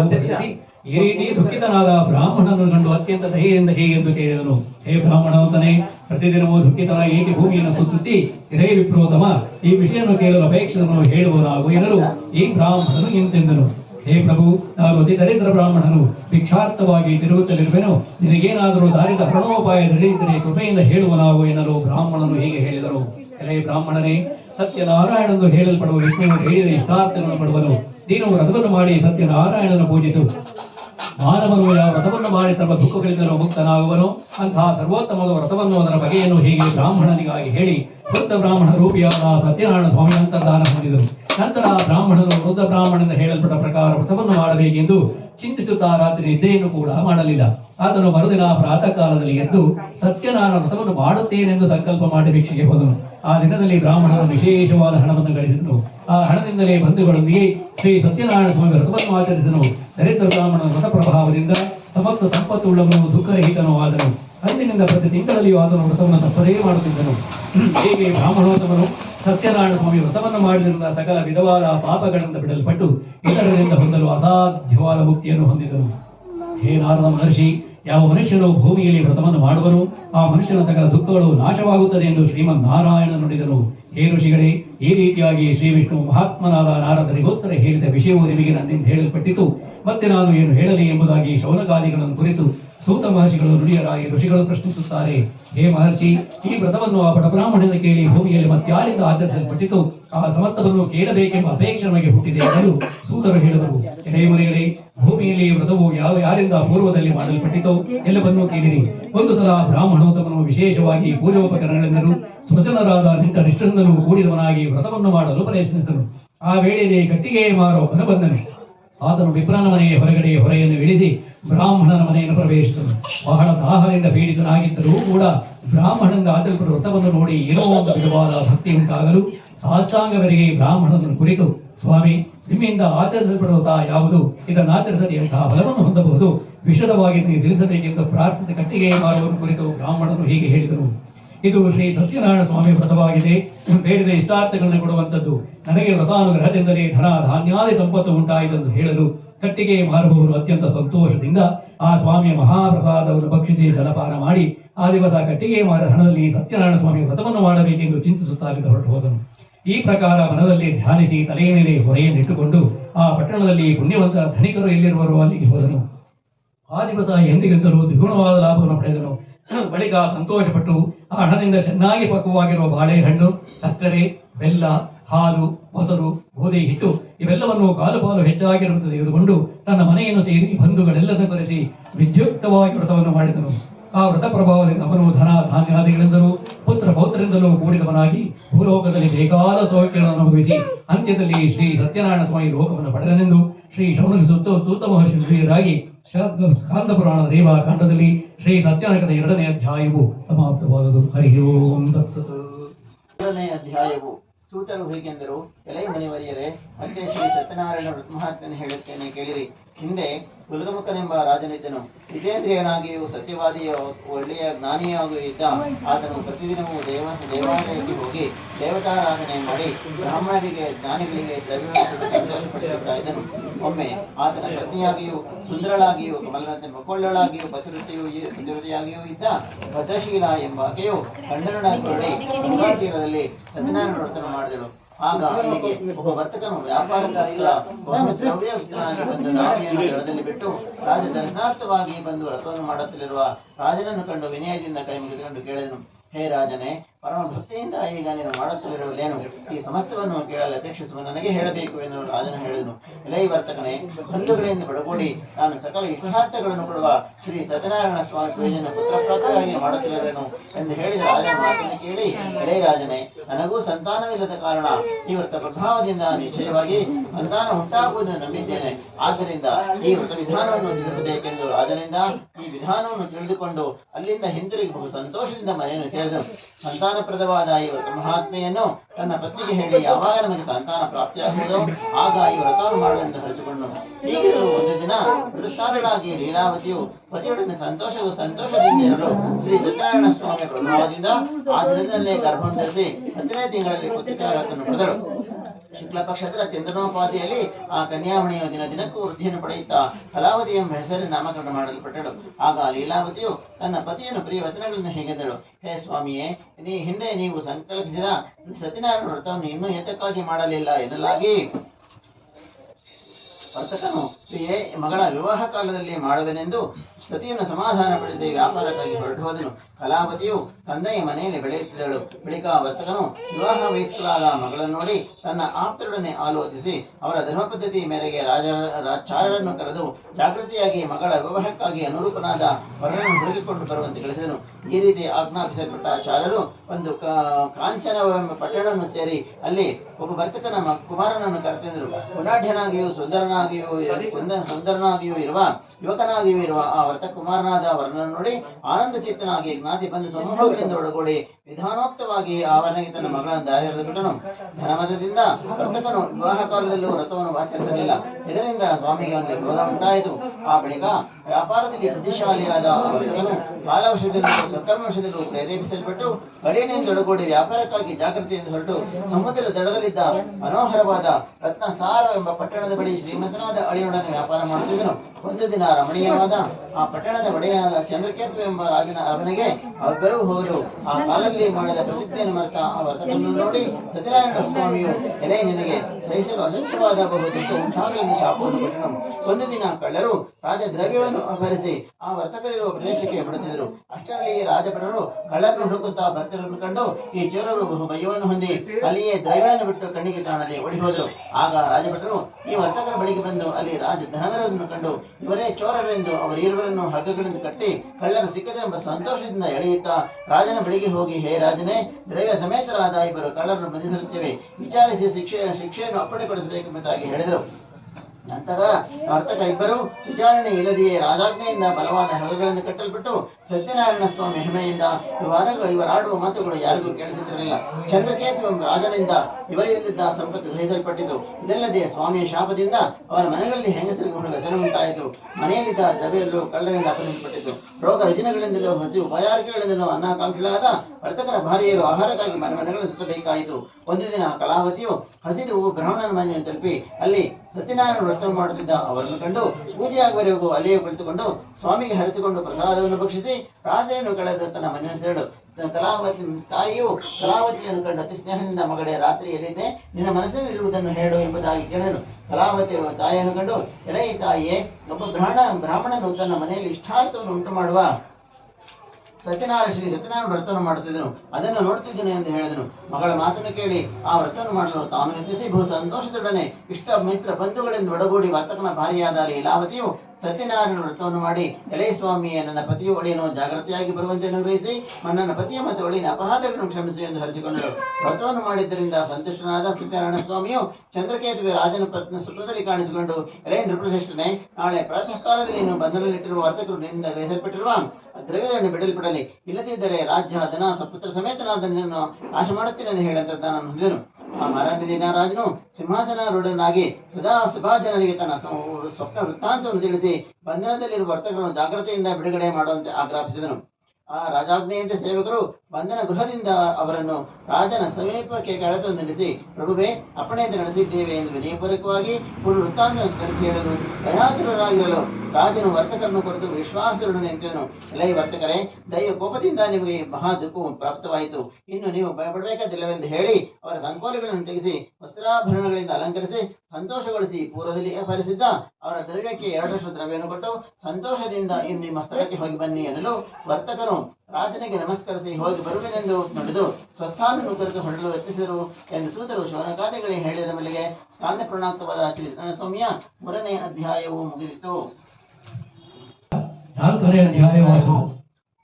ಸಂದರ್ಶಿಸಿ ಈ ರೀತಿ ದುಃಖಿತನಾದ ಬ್ರಾಹ್ಮಣನನ್ನು ಕಂಡು ಅತ್ಯಂತ ದಯೆಯಿಂದ ಹೇಗೆಂದು ಕೇಳಿದನು. ಹೇ ಬ್ರಾಹ್ಮಣವಂತನೇ ಪ್ರತಿದಿನವೂ ದುಃಖಿತನಾಗಿ ಏಕೆ ಭೂಮಿಯನ್ನು ಸುತ್ತುತ್ತಿ ಇದೇ ವಿಪ್ರೋತಮ, ಈ ವಿಷಯವನ್ನು ಕೇಳಲು ಅಪೇಕ್ಷಿತನು ಹೇಳುವುದಾಗು ಎನ್ನಲು ಈ ಬ್ರಾಹ್ಮಣನು ಇಂತೆಂದನು ಹೇ ಪ್ರಭು, ನಾನು ಅತಿ ದರಿದ್ರ ಬ್ರಾಹ್ಮಣನು, ಭಿಕ್ಷಾರ್ಥವಾಗಿ ತಿರುಗುತ್ತಲಿರುವೆನು, ನಿನಗೇನಾದರೂ ದಾರಿದ ಪ್ರಣೋಪಾಯ ನಡೆಯಿದರೆ ಕೃಪೆಯಿಂದ ಹೇಳುವನಾಗು ಎನ್ನಲು ಬ್ರಾಹ್ಮಣನು ಹೀಗೆ ಹೇಳಿದರು ಹೇ ಬ್ರಾಹ್ಮಣನೇ, ಸತ್ಯನಾರಾಯಣನು ಹೇಳಲ್ಪಡುವ ವಿಷ್ಣುವು ಹೇಳಿದ ಇಷ್ಟಾರ್ಥಗಳನ್ನು ಪಡುವನು. ನೀನು ವ್ರತವನ್ನು ಮಾಡಿ ಸತ್ಯನಾರಾಯಣನ ಪೂಜಿಸು. ಮಾನವನು ಯಾವ ವ್ರತವನ್ನು ಮಾಡಿ ತಮ್ಮ ದುಃಖಗಳಿಂದಲೂ ಮುಕ್ತನಾಗುವನು ಅಂತಹ ಸರ್ವೋತ್ತಮದ ವ್ರತವನ್ನು ಅದರ ಬಗೆಯನ್ನು ಹೀಗೆ ಬ್ರಾಹ್ಮಣನಿಗಾಗಿ ಹೇಳಿ ವೃದ್ಧ ಬ್ರಾಹ್ಮಣ ರೂಪಿಯಾದ ಸತ್ಯನಾರಾಯಣ ಸ್ವಾಮಿ ಅಂತರ್ದಾನ ಹೊಂದಿದರು. ನಂತರ ಆ ಬ್ರಾಹ್ಮಣನು ವೃದ್ಧ ಬ್ರಾಹ್ಮಣನ ಹೇಳಲ್ಪಟ್ಟ ಪ್ರಕಾರ ವ್ರತವನ್ನು ಮಾಡಬೇಕೆಂದು ಚಿಂತಿಸುತ್ತಾ ರಾತ್ರಿ ನಿದ್ದೆಯನ್ನು ಕೂಡ ಮಾಡಲಿಲ್ಲ. ಆತನು ಮರುದಿನ ಪ್ರಾತಃ ಕಾಲದಲ್ಲಿ ಎದ್ದು ಸತ್ಯನಾರಾಯಣ ವ್ರತವನ್ನು ಮಾಡುತ್ತೇನೆಂದು ಸಂಕಲ್ಪ ಮಾಡಿ ಭಿಕ್ಷೆಗೆ ಹೋದನು. ಆ ದಿನದಲ್ಲಿ ಬ್ರಾಹ್ಮಣರು ವಿಶೇಷವಾದ ಹಣವನ್ನು ಗಳಿಸಿದರು. ಆ ಹಣದಿಂದಲೇ ಬಂಧುಗಳೊಂದಿಗೆ ಶ್ರೀ ಸತ್ಯನಾರಾಯಣ ಸ್ವಾಮಿ ವ್ರತವನ್ನು ಆಚರಿಸಿದನು. ದರಿದ್ರ ಬ್ರಾಹ್ಮಣನ ವ್ರತ ಪ್ರಭಾವದಿಂದ ಸಮಸ್ತ ಸಂಪತ್ತುಳ್ಳವನು ದುಃಖರಹಿತನೂ ಆದನು. ಅಂದಿನಿಂದ ಪ್ರತಿ ತಿಂಗಳಲ್ಲಿಯೂ ಆತನು ವ್ರತವನ್ನು ತಪ್ಪದೇ ಮಾಡುತ್ತಿದ್ದನು. ಹೇಗೆ ಬ್ರಾಹ್ಮಣೋತ್ತಮನು ಸತ್ಯನಾರಾಯಣ ಸ್ವಾಮಿ ವ್ರತವನ್ನು ಮಾಡಿದ್ರಿಂದ ಸಕಲ ವಿಧವಾದ ಪಾಪಗಳಿಂದ ಬಿಡಲ್ಪಟ್ಟು ಇತರರಿಂದ ಹೊಂದಲು ಅಸಾಧ್ಯವಾದ ಮುಕ್ತಿಯನ್ನು ಹೊಂದಿದನು ಹೇ ನಾರದ ಮಹರ್ಷಿ, ಯಾವ ಮನುಷ್ಯನು ಭೂಮಿಯಲ್ಲಿ ವ್ರತವನ್ನು ಮಾಡುವನು, ಆ ಮನುಷ್ಯನ ಸಕಲ ದುಃಖಗಳು ನಾಶವಾಗುತ್ತದೆ ಎಂದು ಶ್ರೀಮನ್ ನಾರಾಯಣ ನುಡಿದನು. ಹೇ ಋಷಿಗಳೇ ಈ ರೀತಿಯಾಗಿ ಶ್ರೀ ವಿಷ್ಣು ಮಹಾತ್ಮನಾದ ನಾರದರಿಗೋಸ್ಕರ ಹೇಳಿದ ವಿಷಯವು ನಿಮಗೆ ನನ್ನಿಂದ ಹೇಳಲ್ಪಟ್ಟಿತು. ಮತ್ತೆ ನಾನು ಏನು ಹೇಳಲಿ ಎಂಬುದಾಗಿ ಶೌನಕಾದಿಗಳನ್ನು ಕುರಿತು ಸೂತ ಮಹರ್ಷಿಗಳು, ನುಡಿಯರಾಗಿ ಋಷಿಗಳು ಪ್ರಶ್ನಿಸುತ್ತಾರೆ. ಹೇ ಮಹರ್ಷಿ, ಈ ವ್ರತವನ್ನು ಆ ಬಡಬ್ರಾಹ್ಮಣನ ಕೇಳಿ ಭೂಮಿಯಲ್ಲಿ ಮತ್ತಾರಿಂದ ಆಚರಿಸಲ್ಪಟ್ಟಿತು. ಆ ಸಮಸ್ತವನ್ನು ಕೇಳಬೇಕೆಂಬ ಅಪೇಕ್ಷೆ ನಮಗೆ ಹುಟ್ಟಿದೆ ಎಂದು ಸೂತರು ಹೇಳಿದರು. ಎಡೆಮುರಿಗಳೇ ಭೂಮಿಯಲ್ಲಿ ವ್ರತವು ಯಾವ ಯಾರಿಂದ ಪೂರ್ವದಲ್ಲಿ ಮಾಡಲ್ಪಟ್ಟಿತೋ? ಎಲ್ಲವನ್ನೂ ಕೇಳಿರಿ. ಒಂದು ಸಲ ಬ್ರಾಹ್ಮಣೋತ್ತಮನು ವಿಶೇಷವಾಗಿ ಪೂಜೋಪಕರಣಗಳೆಂದರು ಸ್ವಜನರಾದ ನಿಂತ ನಿಷ್ಠರಿಂದಲೂ ಕೂಡಿದವನಾಗಿ ವ್ರತವನ್ನು ಮಾಡಲು ಪ್ರಯತ್ನಿಸಿದನು. ಆ ವೇಳೆಯಲ್ಲಿ ಕಟ್ಟಿಗೆ ಮಾರೋ ಬಂದನು ಆತನು ವಿಪ್ರಾನ ಮನೆಯ ಹೊರಗಡೆ ಹೊರೆಯನ್ನು ಇಳಿಸಿ ಬ್ರಾಹ್ಮಣನ ಮನೆಯನ್ನು ಪ್ರವೇಶಿಸಿದನು. ಬಹಳ ದಾಹದಿಂದ ಪೀಡಿತನಾಗಿದ್ದರೂ ಕೂಡ ಬ್ರಾಹ್ಮಣನಿಂದ ಆಚರಿಸಿದ ವ್ರತವನ್ನು ನೋಡಿ ಏನೋ ಒಂದು ವಿಧವಾದ ಭಕ್ತಿ ಉಂಟಾಗಲು ಸಾಷ್ಟಾಂಗವರೆಗೆ ಬ್ರಾಹ್ಮಣನನ್ನು ಕುರಿತು, ಸ್ವಾಮಿ, ನಿಮ್ಮಿಂದ ಆಚರಿಸಲ್ಪಡುವ ಯಾವುದು? ಇದನ್ನು ಆಚರಿಸದೆ ಎಂತಹ ಬಲವನ್ನು ಹೊಂದಬಹುದು. ವಿಷದವಾಗಿ ನೀವು ತಿಳಿಸಬೇಕೆಂದು ಪ್ರಾರ್ಥಿಸಿದ ಕಟ್ಟಿಗೆ ಮಾಡುವ ಕುರಿತು ಬ್ರಾಹ್ಮಣನು ಹೀಗೆ ಹೇಳಿದನು. ಇದು ಶ್ರೀ ಸತ್ಯನಾರಾಯಣ ಸ್ವಾಮಿ ವ್ರತವಾಗಿದೆ. ಬೇಡಿದ ಇಷ್ಟಾರ್ಥಗಳನ್ನು ಕೊಡುವಂಥದ್ದು ನನಗೆ ವ್ರತಾನುಗ್ರಹದಿಂದಲೇ ಧನ, ಧಾನ್ಯಾದಿ ಸಂಪತ್ತು ಉಂಟಾಯಿತೆಂದು ಹೇಳಲು ಕಟ್ಟಿಗೆ ಮಾರುವವರು ಅತ್ಯಂತ ಸಂತೋಷದಿಂದ ಆ ಸ್ವಾಮಿಯ ಮಹಾಪ್ರಸಾದವನ್ನು ಭಕ್ಷಿಸಿ ಜಲಪಾನ ಮಾಡಿ ಆ ದಿವಸ ಕಟ್ಟಿಗೆ ಮಾರ ಹಣದಲ್ಲಿ ಸತ್ಯನಾರಾಯಣ ಸ್ವಾಮಿ ವ್ರತವನ್ನು ಮಾಡಬೇಕೆಂದು ಚಿಂತಿಸುತ್ತಾಗಿದ್ದ ಹೊರಟು ಹೋದನು. ಈ ಪ್ರಕಾರ ಮನದಲ್ಲಿ ಧ್ಯಾನಿಸಿ ತಲೆಯ ಮೇಲೆ ಹೊರೆಯನ್ನಿಟ್ಟುಕೊಂಡು ಆ ಪಟ್ಟಣದಲ್ಲಿ ಪುಣ್ಯವಂತ ಧನಿಕರು ಎಲ್ಲಿರುವರು ಅಲ್ಲಿಗೆ ಹೋದನು. ಆ ದಿವಸ ಎಂದಿಗಿಂತಲೂ ದ್ವಿಗುಣವಾದ ಲಾಭವನ್ನು ಪಡೆದನು. ಬಳಿಕ ಸಂತೋಷಪಟ್ಟು ಆ ಹಣದಿಂದ ಚೆನ್ನಾಗಿ ಪಕ್ವವಾಗಿರುವ ಬಾಳೆಹಣ್ಣು, ಸಕ್ಕರೆ, ಬೆಲ್ಲ, ಹಾಲು, ಮೊಸರು, ಗೋಧಿ, ಹಿಟ್ಟು ಇವೆಲ್ಲವನ್ನು ಕಾಲು ಪಾಲು ಹೆಚ್ಚಾಗಿರುತ್ತದೆ ತೆಗೆದುಕೊಂಡು ತನ್ನ ಮನೆಯನ್ನು ಸೇರಿ ಬಂಧುಗಳೆಲ್ಲರನ್ನು ಕರೆಸಿ ವಿದ್ಯುಕ್ತವಾಗಿ ವ್ರತವನ್ನು ಮಾಡಿದನು. ಆ ವ್ರತ ಪ್ರಭಾವದಿಂದ ಅವನು ಧನ, ಧಾನ್ಯಾದಿಗಳಿಂದಲೂ, ಪುತ್ರ ಪೌತ್ರರಿಂದಲೂ ಕೂಡಿದವನಾಗಿ ಭೂಲೋಕದಲ್ಲಿ ಬೇಕಾದ ಸೌಖ್ಯಗಳನ್ನು ಅನುಭವಿಸಿ ಅಂತ್ಯದಲ್ಲಿ ಶ್ರೀ ಸತ್ಯನಾರಾಯಣ ಸ್ವಾಮಿ ಲೋಕವನ್ನು ಪಡೆದನೆಂದು ಶ್ರೀ ಶೌನಕ ಸುತ್ತ ಸೂತ ಮಹರ್ಷಿ ಶ್ರೀಯರಾಗಿ ಸ್ಕಾಂದ ಪುರಾಣ ದೇವ ಕಾಂಡದಲ್ಲಿ ಶ್ರೀ ಸತ್ಯನಾರಾಯಣದ ಎರಡನೇ ಅಧ್ಯಾಯವು ಸಮಾಪ್ತವಾದುದು ಹರಿ ಓಂ ಮೂರನೇ ಅಧ್ಯಾಯವು ಸೂತರು ಹೀಗೆಂದರು, ಎಲೆ ಮನೆವರಿಯರೇ, ಮತ್ತೆ ಶ್ರೀ ಸತ್ಯನಾರಾಯಣ ಮಹಾತ್ಮನ ಹೇಳುತ್ತೇನೆ ಕೇಳಿರಿ. ಹಿಂದೆ ಉಲಗಮುಖನೆಂಬ ರಾಜನಿದ್ದನು ವಿಜೇಂದ್ರಿಯನಾಗಿಯೂ ಸತ್ಯವಾದಿಯೋ ಒಳ್ಳೆಯ ಜ್ಞಾನಿಯಾಗಿಯೂ ಇದ್ದ ಆತನು ಪ್ರತಿದಿನವೂ ದೇವ ದೇವಾಲಯಕ್ಕೆ ಹೋಗಿ ದೇವತಾರಾಧನೆ ಮಾಡಿ ಬ್ರಾಹ್ಮಣರಿಗೆ, ಜ್ಞಾನಿಗಳಿಗೆ ದ್ರವ್ಯವನ್ನು ಇದ್ದನು. ಒಮ್ಮೆ ಆತನ ಪತ್ನಿಯಾಗಿಯೂ ಸುಂದರಳಾಗಿಯೂ ಕಮಲದಂತೆ ಮಕ್ಕಳಾಗಿಯೂ ಭದ್ರತೆಯೂ ಭದ್ರತೆಯಾಗಿಯೂ ಇದ್ದ ಭದ್ರಶೀಲ ಎಂಬ ಆಕೆಯು ಗಂಡನ ಗಂಗಾ ತೀರದಲ್ಲಿ ಸತ್ಯನಾರಾಯಣ ಮಾಡಿದಳು. ಆಗ ಅಲ್ಲಿಗೆ ಒಬ್ಬ ವರ್ತಕನು ವ್ಯಾಪಾರಕ್ಕೋಸ್ಕರ ದ್ರವ್ಯಯುಕ್ತನಾಗಿ ಬಂದು ನಾವಿಯನ್ನು ದಡದಲ್ಲಿ ಬಿಟ್ಟು ರಾಜ ದರ್ಶನಾರ್ಥವಾಗಿ ಬಂದು ವ್ರತವನ್ನು ಮಾಡುತ್ತಲಿರುವ ರಾಜನನ್ನು ಕಂಡು ವಿನಯದಿಂದ ಕೈ ಮುಗಿದುಕೊಂಡು ಕೇಳಿದನು ಹೇ ರಾಜನೇ ಪರಮ ಭಕ್ತಿಯಿಂದ ಈಗ ನೀನು ಮಾಡುತ್ತಿರುವುದೇನು? ಈ ಸಮಸ್ತವನ್ನು ಕೇಳಲು ಅಪೇಕ್ಷಿಸುವ ನನಗೆ ಹೇಳಬೇಕು ಎಂದು ರಾಜನು ಹೇಳಿದನು. ಎಲೈ ವರ್ತಕನೇ, ಬಂಧುಗಳಿಂದ ಬಡಗೂಡಿ ನಾನು ಸಕಲ ಇಷ್ಟಾರ್ಥಗಳನ್ನು ಕೊಡುವ ಶ್ರೀ ಸತ್ಯನಾರಾಯಣ ಸ್ವಾಮಿ ಪೂಜೆಯನ್ನು ಪುತ್ರಪ್ರಾಪ್ತವಾಗಿ ಮಾಡುತ್ತಿರುವೆನು ಎಂದು ಹೇಳಿದ ರಾಜನ ಮಾತನ್ನು ಕೇಳಿ ಎಲೈ ರಾಜನೇ, ನನಗೂ ಸಂತಾನವಿಲ್ಲದ ಕಾರಣ ಈ ವ್ರತ ಪ್ರಭಾವದಿಂದ ನಿಶ್ಚಯವಾಗಿ ಸಂತಾನ ಉಂಟಾಗುವುದನ್ನು ನಂಬಿದ್ದೇನೆ. ಆದ್ದರಿಂದ ಈ ವೃತ್ತ ವಿಧಾನವನ್ನು ತಿಳಿಸಬೇಕೆಂದು ರಾಜನಿಂದ ಈ ವಿಧಾನವನ್ನು ತಿಳಿದುಕೊಂಡು ಅಲ್ಲಿಂದ ಹಿಂದಿರುಗಿ ಬಹು ಸಂತೋಷದಿಂದ ಮನೆಯನ್ನು ಸೇರಿದನು. ಸಂತಾನಪ್ರದವಾದ ಇವರ ಮಹಾತ್ಮೆಯನ್ನು ತನ್ನ ಪತ್ನಿಗೆ ಹೇಳಿ ಯಾವಾಗ ನಮಗೆ ಸಂತಾನ ಪ್ರಾಪ್ತಿಯಾಗುವುದು ಆಗ ಈ ವ್ರತವನ್ನು ಮಾಡುವಂತೆ ಹರಿಸಿಕೊಂಡು ಹೀಗಿರಲು ಒಂದು ದಿನ ವೃತ್ತಾರಳಾಗಿ ಲೀಲಾವತಿಯು ಪತಿಯೊಡನೆ ಸಂತೋಷವು ಸಂತೋಷದಿಂದ ಇರಲು ಶ್ರೀ ಸತ್ಯನಾರಾಯಣ ಸ್ವಾಮಿ ಪ್ರಭಾವದಿಂದ ಆ ದಿನದಲ್ಲೇ ಗರ್ಭಂಧರಿಸಿ ಧರಿಸಿ ಹತ್ತನೇ ತಿಂಗಳಲ್ಲಿ ಪುತ್ರಿಕಾರತನ್ನು ಪಡೆದಳು. ಶುಕ್ಲ ಅಂದ್ರೆ ಚಂದ್ರನೋಪಾದಿಯಲ್ಲಿ ಆ ಕನ್ಯಾಮಣಿಯು ದಿನ ದಿನಕ್ಕೂ ವೃದ್ಧಿಯನ್ನು ಪಡೆಯುತ್ತಾ ಕಲಾವತಿ ಎಂಬ ಹೆಸರಿನ ನಾಮಕರಣ ಮಾಡಲ್ಪಟ್ಟಳು. ಆಗ ಲೀಲಾವತಿಯು ತನ್ನ ಪತಿಯನ್ನು ಪ್ರಿಯ ವಚನಗಳನ್ನು ಹೇಗೆದಳು? ಹೇ ಸ್ವಾಮಿಯೇ, ನೀ ಹಿಂದೆ ನೀವು ಸಂಕಲ್ಪಿಸಿದ ಸತ್ಯನಾರಾಯಣ ವ್ರತವನ್ನು ಇನ್ನೂ ಏತಕ್ಕಾಗಿ ಮಾಡಲಿಲ್ಲ. ಎನ್ನಲಾಗಿ ವರ್ತಕನು ಪ್ರಿಯೆ, ಮಗಳ ವಿವಾಹ ಕಾಲದಲ್ಲಿ ಮಾಡುವೆನೆಂದು ಸತಿಯನ್ನು ಸಮಾಧಾನಪಡಿಸಿ ವ್ಯಾಪಾರಕ್ಕಾಗಿ ಹೊರಟು ಹೋದನು. ಕಲಾವತಿಯು ತಂದೆಯ ಮನೆಯಲ್ಲಿ ಬೆಳೆಯುತ್ತಿದ್ದಳು. ಬಳಿಕ ವರ್ತಕನು ವಿವಾಹ ವಯಸ್ಕರಾದ ಮಗಳನ್ನು ನೋಡಿ ತನ್ನ ಆಪ್ತರೊಡನೆ ಆಲೋಚಿಸಿ ಅವರ ಧರ್ಮ ಪದ್ಧತಿ ಮೇರೆಗೆ ರಾಜ ಚಾರರನ್ನು ಕರೆದು ಜಾಗೃತಿಯಾಗಿ ಮಗಳ ವಿವಾಹಕ್ಕಾಗಿ ಅನುರೂಪನಾದ ವರನನ್ನು ಹುಡುಕಿಕೊಂಡು ಬರುವಂತೆ ಕಳಿಸಿದನು ಈ ರೀತಿ ಆಜ್ಞಾಪಿಸಲ್ಪಟ್ಟ ಚಾರರು ಒಂದು ಕಾಂಚನವೆಂಬ ಪಟ್ಟಣವನ್ನು ಸೇರಿ ಅಲ್ಲಿ ಒಬ್ಬ ವರ್ತಕನ ಕುಮಾರನನ್ನು ಕರೆತಂದರು. ಪುನಾಢ್ಯನಾಗಿಯೂ ಸುಂದರನಾಗಿಯೂ ಸುಂದ- ಸುಂದರನಾಗಿಯೂ ಇರುವ ಯುವಕನಾಗಿಯೂ ಇರುವ ಆ ವ್ರತ ಕುಮಾರನಾದ ವರ್ಣನ ನೋಡಿ ಆನಂದ ಚಿತ್ತನಾಗಿ ಜ್ಞಾತಿ ಬಂದು ಸಮೂಹಗಳಿಂದ ಒಳಗೂಡಿ ವಿಧಾನೋಕ್ತವಾಗಿ ವರ್ಣಗೆ ತನ್ನ ಮಗಳನ್ನು ದಾರಿ ಎಳೆದು ಬಿಟ್ಟನು ಧನಮದದಿಂದ ವರ್ತಕನು ವಿವಾಹ ಕಾಲದಲ್ಲೂ ವ್ರತವನ್ನು ಆಚರಿಸಲಿಲ್ಲ. ಇದರಿಂದ ಸ್ವಾಮಿಗೆ ಅವನಿಗೆ ಕ್ರೋಧ ಉಂಟಾಯಿತು. ಆ ಬಳಿಕ ವ್ಯಾಪಾರದಲ್ಲಿ ಅತಿಶಾಲಿಯಾದ ಆ ವರ್ತಕನು ಬಾಲವಶದಲ್ಲೂ ಸಕರ್ಮವಶದಲ್ಲೂ ಪ್ರೇರೇಪಿಸಲ್ಪಟ್ಟು ಕಡಿಮೆ ತೊಡಗೂಡಿ ವ್ಯಾಪಾರಕ್ಕಾಗಿ ಜಾಗೃತಿಯಿಂದ ಹೊರಟು ಸಮುದ್ರ ದಡದಲ್ಲಿದ್ದ ಮನೋಹರವಾದ ರತ್ನಸಾರ ಎಂಬ ಪಟ್ಟಣದ ಬಳಿ ಶ್ರೀಮಂತನಾದ ಅಳಿಯೊಡನೆ ವ್ಯಾಪಾರ ಮಾಡುತ್ತಿದ್ದನು. ಒಂದು ದಿನ ರಮಣೀಯವಾದ ಆ ಪಟ್ಟಣದ ಒಡೆಯನಾದ ಚಂದ್ರಕೇತು ಎಂಬ ರಾಜನ ಅರಮನೆಗೆ ಅವರು ಹೋಗಲು ಆ ಕಾಲದಲ್ಲಿ ಮಾಡಿದ ಪ್ರತಿಜ್ಞೆಯನ್ನು ಮರೆತ ಆ ವ್ರತವನ್ನು ನೋಡಿ ಸತ್ಯನಾರಾಯಣ ಸ್ವಾಮಿಯು, ಎಲೆ, ನಿನಗೆ ಸಹಿಸಲು ಅಶಕ್ತವಾದ ಬಹುದೊಡ್ಡ ಉಂಟಾಗಲೆಂದು ಶಾಪವನ್ನು ಕೊಟ್ಟನು. ಒಂದು ದಿನ ಕಳ್ಳರು ರಾಜ ದ್ರವ್ಯವನ್ನು ಅಪಹರಿಸಿ ಆ ವರ್ತಕರಿರುವ ಪ್ರದೇಶಕ್ಕೆ ಬಿಡುತ್ತಿದ್ದರು ಅಷ್ಟರಲ್ಲಿ ರಾಜಭಟರು ಕಳ್ಳರನ್ನು ಹುಡುಕುತ್ತಾ ಭಕ್ತರನ್ನು ಕಂಡು ಈ ಚೋರರು ಬಹು ಭಯವನ್ನು ಹೊಂದಿ ಅಲ್ಲಿಯೇ ದ್ರವ್ಯವನ್ನು ಬಿಟ್ಟು ಕಣ್ಣಿಗೆ ಕಾಣದೆ ಓಡಿಹೋದರು. ಆಗ ರಾಜಭಟರು ಈ ವರ್ತಕರ ಬಳಿಗೆ ಬಂದು ಅಲ್ಲಿ ರಾಜ ಧನಗರವನ್ನು ಕಂಡು ಇವರೇ ಚೋರರೆಂದು ಅವರಿರುವರನ್ನು ಹಗ್ಗಗಳಿಂದ ಕಟ್ಟಿ ಕಳ್ಳರು ಸಿಕ್ಕದೆಂಬ ಸಂತೋಷದಿಂದ ಎಳೆಯುತ್ತಾ ರಾಜನ ಬಳಿಗೆ ಹೋಗಿ, ಹೇ ರಾಜನೇ, ದ್ರವ್ಯ ಸಮೇತರಾದ ಇಬ್ಬರು ಕಳ್ಳರನ್ನು ಬಂಧಿಸಿರುತ್ತೇವೆ. ವಿಚಾರಿಸಿ ಶಿಕ್ಷೆ, ಶಿಕ್ಷೆಯನ್ನು ಅಪ್ಪಣೆಗೊಳಿಸಬೇಕೆಂಬುದಾಗಿ ಹೇಳಿದರು. ನಂತರ ವರ್ತಕರಿಬ್ಬರು ವಿಚಾರಣೆ ಇಲ್ಲದೆಯೇ ರಾಜಾಜ್ಞೆಯಿಂದ ಬಲವಾದ ಹಗಗಳನ್ನು ಕಟ್ಟಲ್ಪಟ್ಟು ಸತ್ಯನಾರಾಯಣ ಸ್ವಾಮಿ ಹೆಮ್ಮೆಯಿಂದ ಇವರಾಗ ಇವರಾಡುವ ಮಾತುಗಳು ಯಾರಿಗೂ ಕೇಳಿಸುತ್ತಿರಲಿಲ್ಲ. ಚಂದ್ರಕೇತು ಎಂಬ ರಾಜನಿಂದ ಇವರಲ್ಲಿದ್ದ ಸಂಪತ್ತು ಗ್ರಹಿಸಲ್ಪಟ್ಟಿತು. ಇದಲ್ಲದೆ ಸ್ವಾಮಿಯ ಶಾಪದಿಂದ ಅವರ ಮನೆಗಳಲ್ಲಿ ಹೆಂಗಸರಿಗೂ ವ್ಯಸನ ಉಂಟಾಯಿತು. ಮನೆಯಲ್ಲಿದ್ದ ದ್ರವ್ಯಲ್ಲೂ ಕಳ್ಳರಿಂದ ಅಪಹರಿಸಲ್ಪಟ್ಟಿತು. ರೋಗ ರುಜಿನಗಳಿಂದಲೂ ಹಸಿ ಉಪಯಾರಿಕೆಗಳಿಂದಲೂ ಅನಾಕಾಂಕ್ಷಿಗಳಾದ ವರ್ತಕರ ಭಾರ್ಯರು ಆಹಾರಕ್ಕಾಗಿ ಮನೆ ಮನೆಗಳನ್ನು ಸುತ್ತಬೇಕಾಯಿತು. ಒಂದು ದಿನ ಕಲಾವತಿಯು ಹಸಿದು ಬ್ರಾಹ್ಮಣನ ಮನೆಯನ್ನು ತಲುಪಿ ಅಲ್ಲಿ ಸತ್ಯನಾರಾಯಣ ವ್ರತ ಮಾಡುತ್ತಿದ್ದ ಅವರನ್ನು ಕಂಡು ಪೂಜೆಯಾಗುವವರೆಗೂ ಅಲ್ಲಿಯೇ ಕುಳಿತುಕೊಂಡು ಸ್ವಾಮಿಗೆ ಹರಿಸಿಕೊಂಡು ಪ್ರಸಾದವನ್ನು ಭಕ್ಷಿಸಿ ರಾತ್ರಿಯನ್ನು ಕಳೆದು ತನ್ನ ಮನೆಯನ್ನು ಸೇರಳು ಕಲಾವತಿ ತಾಯಿಯು ಕಲಾವತಿಯನ್ನು ಕಂಡು ಅತಿ ಸ್ನೇಹದಿಂದ, ಮಗಳೇ, ರಾತ್ರಿ ಎಲ್ಲಿದೆ? ನಿನ್ನ ಮನಸ್ಸಿನಲ್ಲಿರುವುದನ್ನು ಹೇಳು ಎಂಬುದಾಗಿ ಕೇಳಿದನು. ಕಲಾವತಿಯ ತಾಯಿಯನ್ನು ಕಂಡು ಎಳೆಯ ತಾಯಿಯೇ, ಒಬ್ಬ ಬ್ರಾಹ್ಮಣ, ಬ್ರಾಹ್ಮಣನು ತನ್ನ ಮನೆಯಲ್ಲಿ ಇಷ್ಟಾರ್ಥವನ್ನು ಉಂಟು ಮಾಡುವ ಸತ್ಯನಾರಾಯಣ ಶ್ರೀ ಸತ್ಯನಾರಾಯಣ ವ್ರತವನ್ನು ಮಾಡುತ್ತಿದ್ದನು ಅದನ್ನು ನೋಡುತ್ತಿದ್ದೇನೆ ಎಂದು ಹೇಳಿದನು. ಮಗಳ ಮಾತನ್ನು ಕೇಳಿ ಆ ವ್ರತವನ್ನು ಮಾಡಲು ತಾನು ಯತ್ನಿಸಿ ಬಹು ಸಂತೋಷದೊಡನೆ ಇಷ್ಟ ಮಿತ್ರ ಬಂಧುಗಳಿಂದ ಒಡಗೂಡಿ ವರ್ತಕನ ಭಾರಿಯಾದ ಲೀಲಾವತಿಯು ಸತ್ಯನಾರಾಯಣ ವ್ರತವನ್ನು ಮಾಡಿ, ಎಲೆ ಸ್ವಾಮಿಯೇ ನನ್ನ ಪತಿಯು ಒಳಿಯನ್ನು ಜಾಗೃತಿಯಾಗಿ ಬರುವಂತೆ ಅನುಗ್ರಹಿಸಿ ನನ್ನ ಪತಿಯ ಮತ್ತು ಒಳಿನ ಅಪರಾಧಗಳನ್ನು ಕ್ಷಮಿಸಿ ಎಂದು ಹರಿಸಿಕೊಂಡರು. ವ್ರತವನ್ನು ಮಾಡಿದ್ದರಿಂದ ಸಂತುಷ್ಟನಾದ ಸತ್ಯನಾರಾಯಣ ಸ್ವಾಮಿಯು ಚಂದ್ರಕೇತುವೆ ರಾಜನ ಪ್ರತ್ನ ಸುಖದಲ್ಲಿ ಕಾಣಿಸಿಕೊಂಡು, ಎಲೆ ನೃಪಶ್ರೇಷ್ಠನೆ, ನಾಳೆ ಪ್ರಾತಃ ಕಾಲದಲ್ಲಿ ನೀನು ಬಂಧನದಲ್ಲಿಟ್ಟಿರುವ ವರ್ತಕರು ನಿನ್ನಿಂದ ಗ್ರಹಿಸಲ್ಪಟ್ಟಿರುವ ದ್ರವ್ಯಗಳನ್ನು ಬಿಡಲ್ಪಡಲಿ. ಇಲ್ಲದಿದ್ದರೆ ರಾಜ್ಯ ಧನ, ಸಪುತ್ರ ಸಮೇತನಾದ ನಿನ್ನನ್ನು ನಾಶ ಮಾಡುತ್ತೇನೆ ಎಂದು ಹೇಳಂತ ನಾನು ಹೊಂದಿದನು. ಆ ಮಹಾರಾಜ ರಾಜನು ಸಿಂಹಾಸನಾರೂಢನಾಗಿ ಸದಾ ಜನರಿಗೆ ತನ್ನ ಸ್ವ- ಸ್ವಪ್ನ ವೃತ್ತಾಂತವನ್ನು ತಿಳಿಸಿ ಬಂಧನದಲ್ಲಿರುವ ವರ್ತಕರನ್ನು ಜಾಗ್ರತೆಯಿಂದ ಬಿಡುಗಡೆ ಮಾಡುವಂತೆ ಆಜ್ಞಾಪಿಸಿದನು. ಆ ರಾಜಾಜ್ಞೆಯಂತೆ ಸೇವಕರು ಬಂಧನ ಗೃಹದಿಂದ ಅವರನ್ನು ರಾಜನ ಸಮೀಪಕ್ಕೆ ಕರೆದು ನಿಲ್ಲಿಸಿ, ಪ್ರಭುವೇ ಅಪಣೆಯಂತೆ ನಡೆಸಿದ್ದೇವೆ ಎಂದು ವಿನಯಪೂರ್ವಕವಾಗಿ ಪೂರ್ವ ವೃತ್ತಾಂತ ಸ್ಮರಿಸಿ ಹೇಳಲು ಭಯಾತುರರಾಗಿರಲು ರಾಜನು ವರ್ತಕರನ್ನು ಕುರಿತು ವಿಶ್ವಾಸರುಡು ನಿಂತಿದನು ಎಲೈ ವರ್ತಕರೇ ದೈವ ಕೋಪದಿಂದ ನಿಮಗೆ ಮಹಾ ದುಃಖವು ಪ್ರಾಪ್ತವಾಯಿತು. ಇನ್ನು ನೀವು ಭಯಪಡಬೇಕಾದಿಲ್ಲವೆಂದು ಹೇಳಿ ಅವರ ಸಂಕೋಲೆಗಳನ್ನು ತೆಗೆಸಿ, ವಸ್ತ್ರಾಭರಣಗಳಿಂದ ಅಲಂಕರಿಸಿ, ಸಂತೋಷಗೊಳಿಸಿ ಪೂರ್ವದಲ್ಲಿ ಅಪಹರಿಸಿದ್ದ ಅವರ ದ್ರವ್ಯಕ್ಕೆ ಎರಡರಷ್ಟು ದ್ರವ್ಯವನ್ನು ಕೊಟ್ಟು, ಸಂತೋಷದಿಂದ ಇನ್ನು ನಿಮ್ಮ ಸ್ಥಳಕ್ಕೆ ಹೋಗಿ ಬನ್ನಿ ಎನ್ನಲು ವರ್ತಕರು ರಾಜನಿಗೆ ನಮಸ್ಕರಿಸಿ ಹೋಗಿ ಬರುವೆನೆಂದು ನುಡಿದು ಸ್ವಸ್ಥಾನವನ್ನು ಕರೆದು ಹೊರಡಲು ಯತ್ನಿಸಿದರು ಎಂದು ಸೂತರು ಶೌನಕಾದಿಗಳಿಗೆ ಹೇಳಿದ ಮೇಲೆಗೆ ಸ್ಕಾಂದ ಪ್ರಣಾಂತವಾದ ಶ್ರೀ ಸ್ವಾಮಿಯ ಮೂರನೇ ಅಧ್ಯಾಯವು ಮುಗಿದಿತು.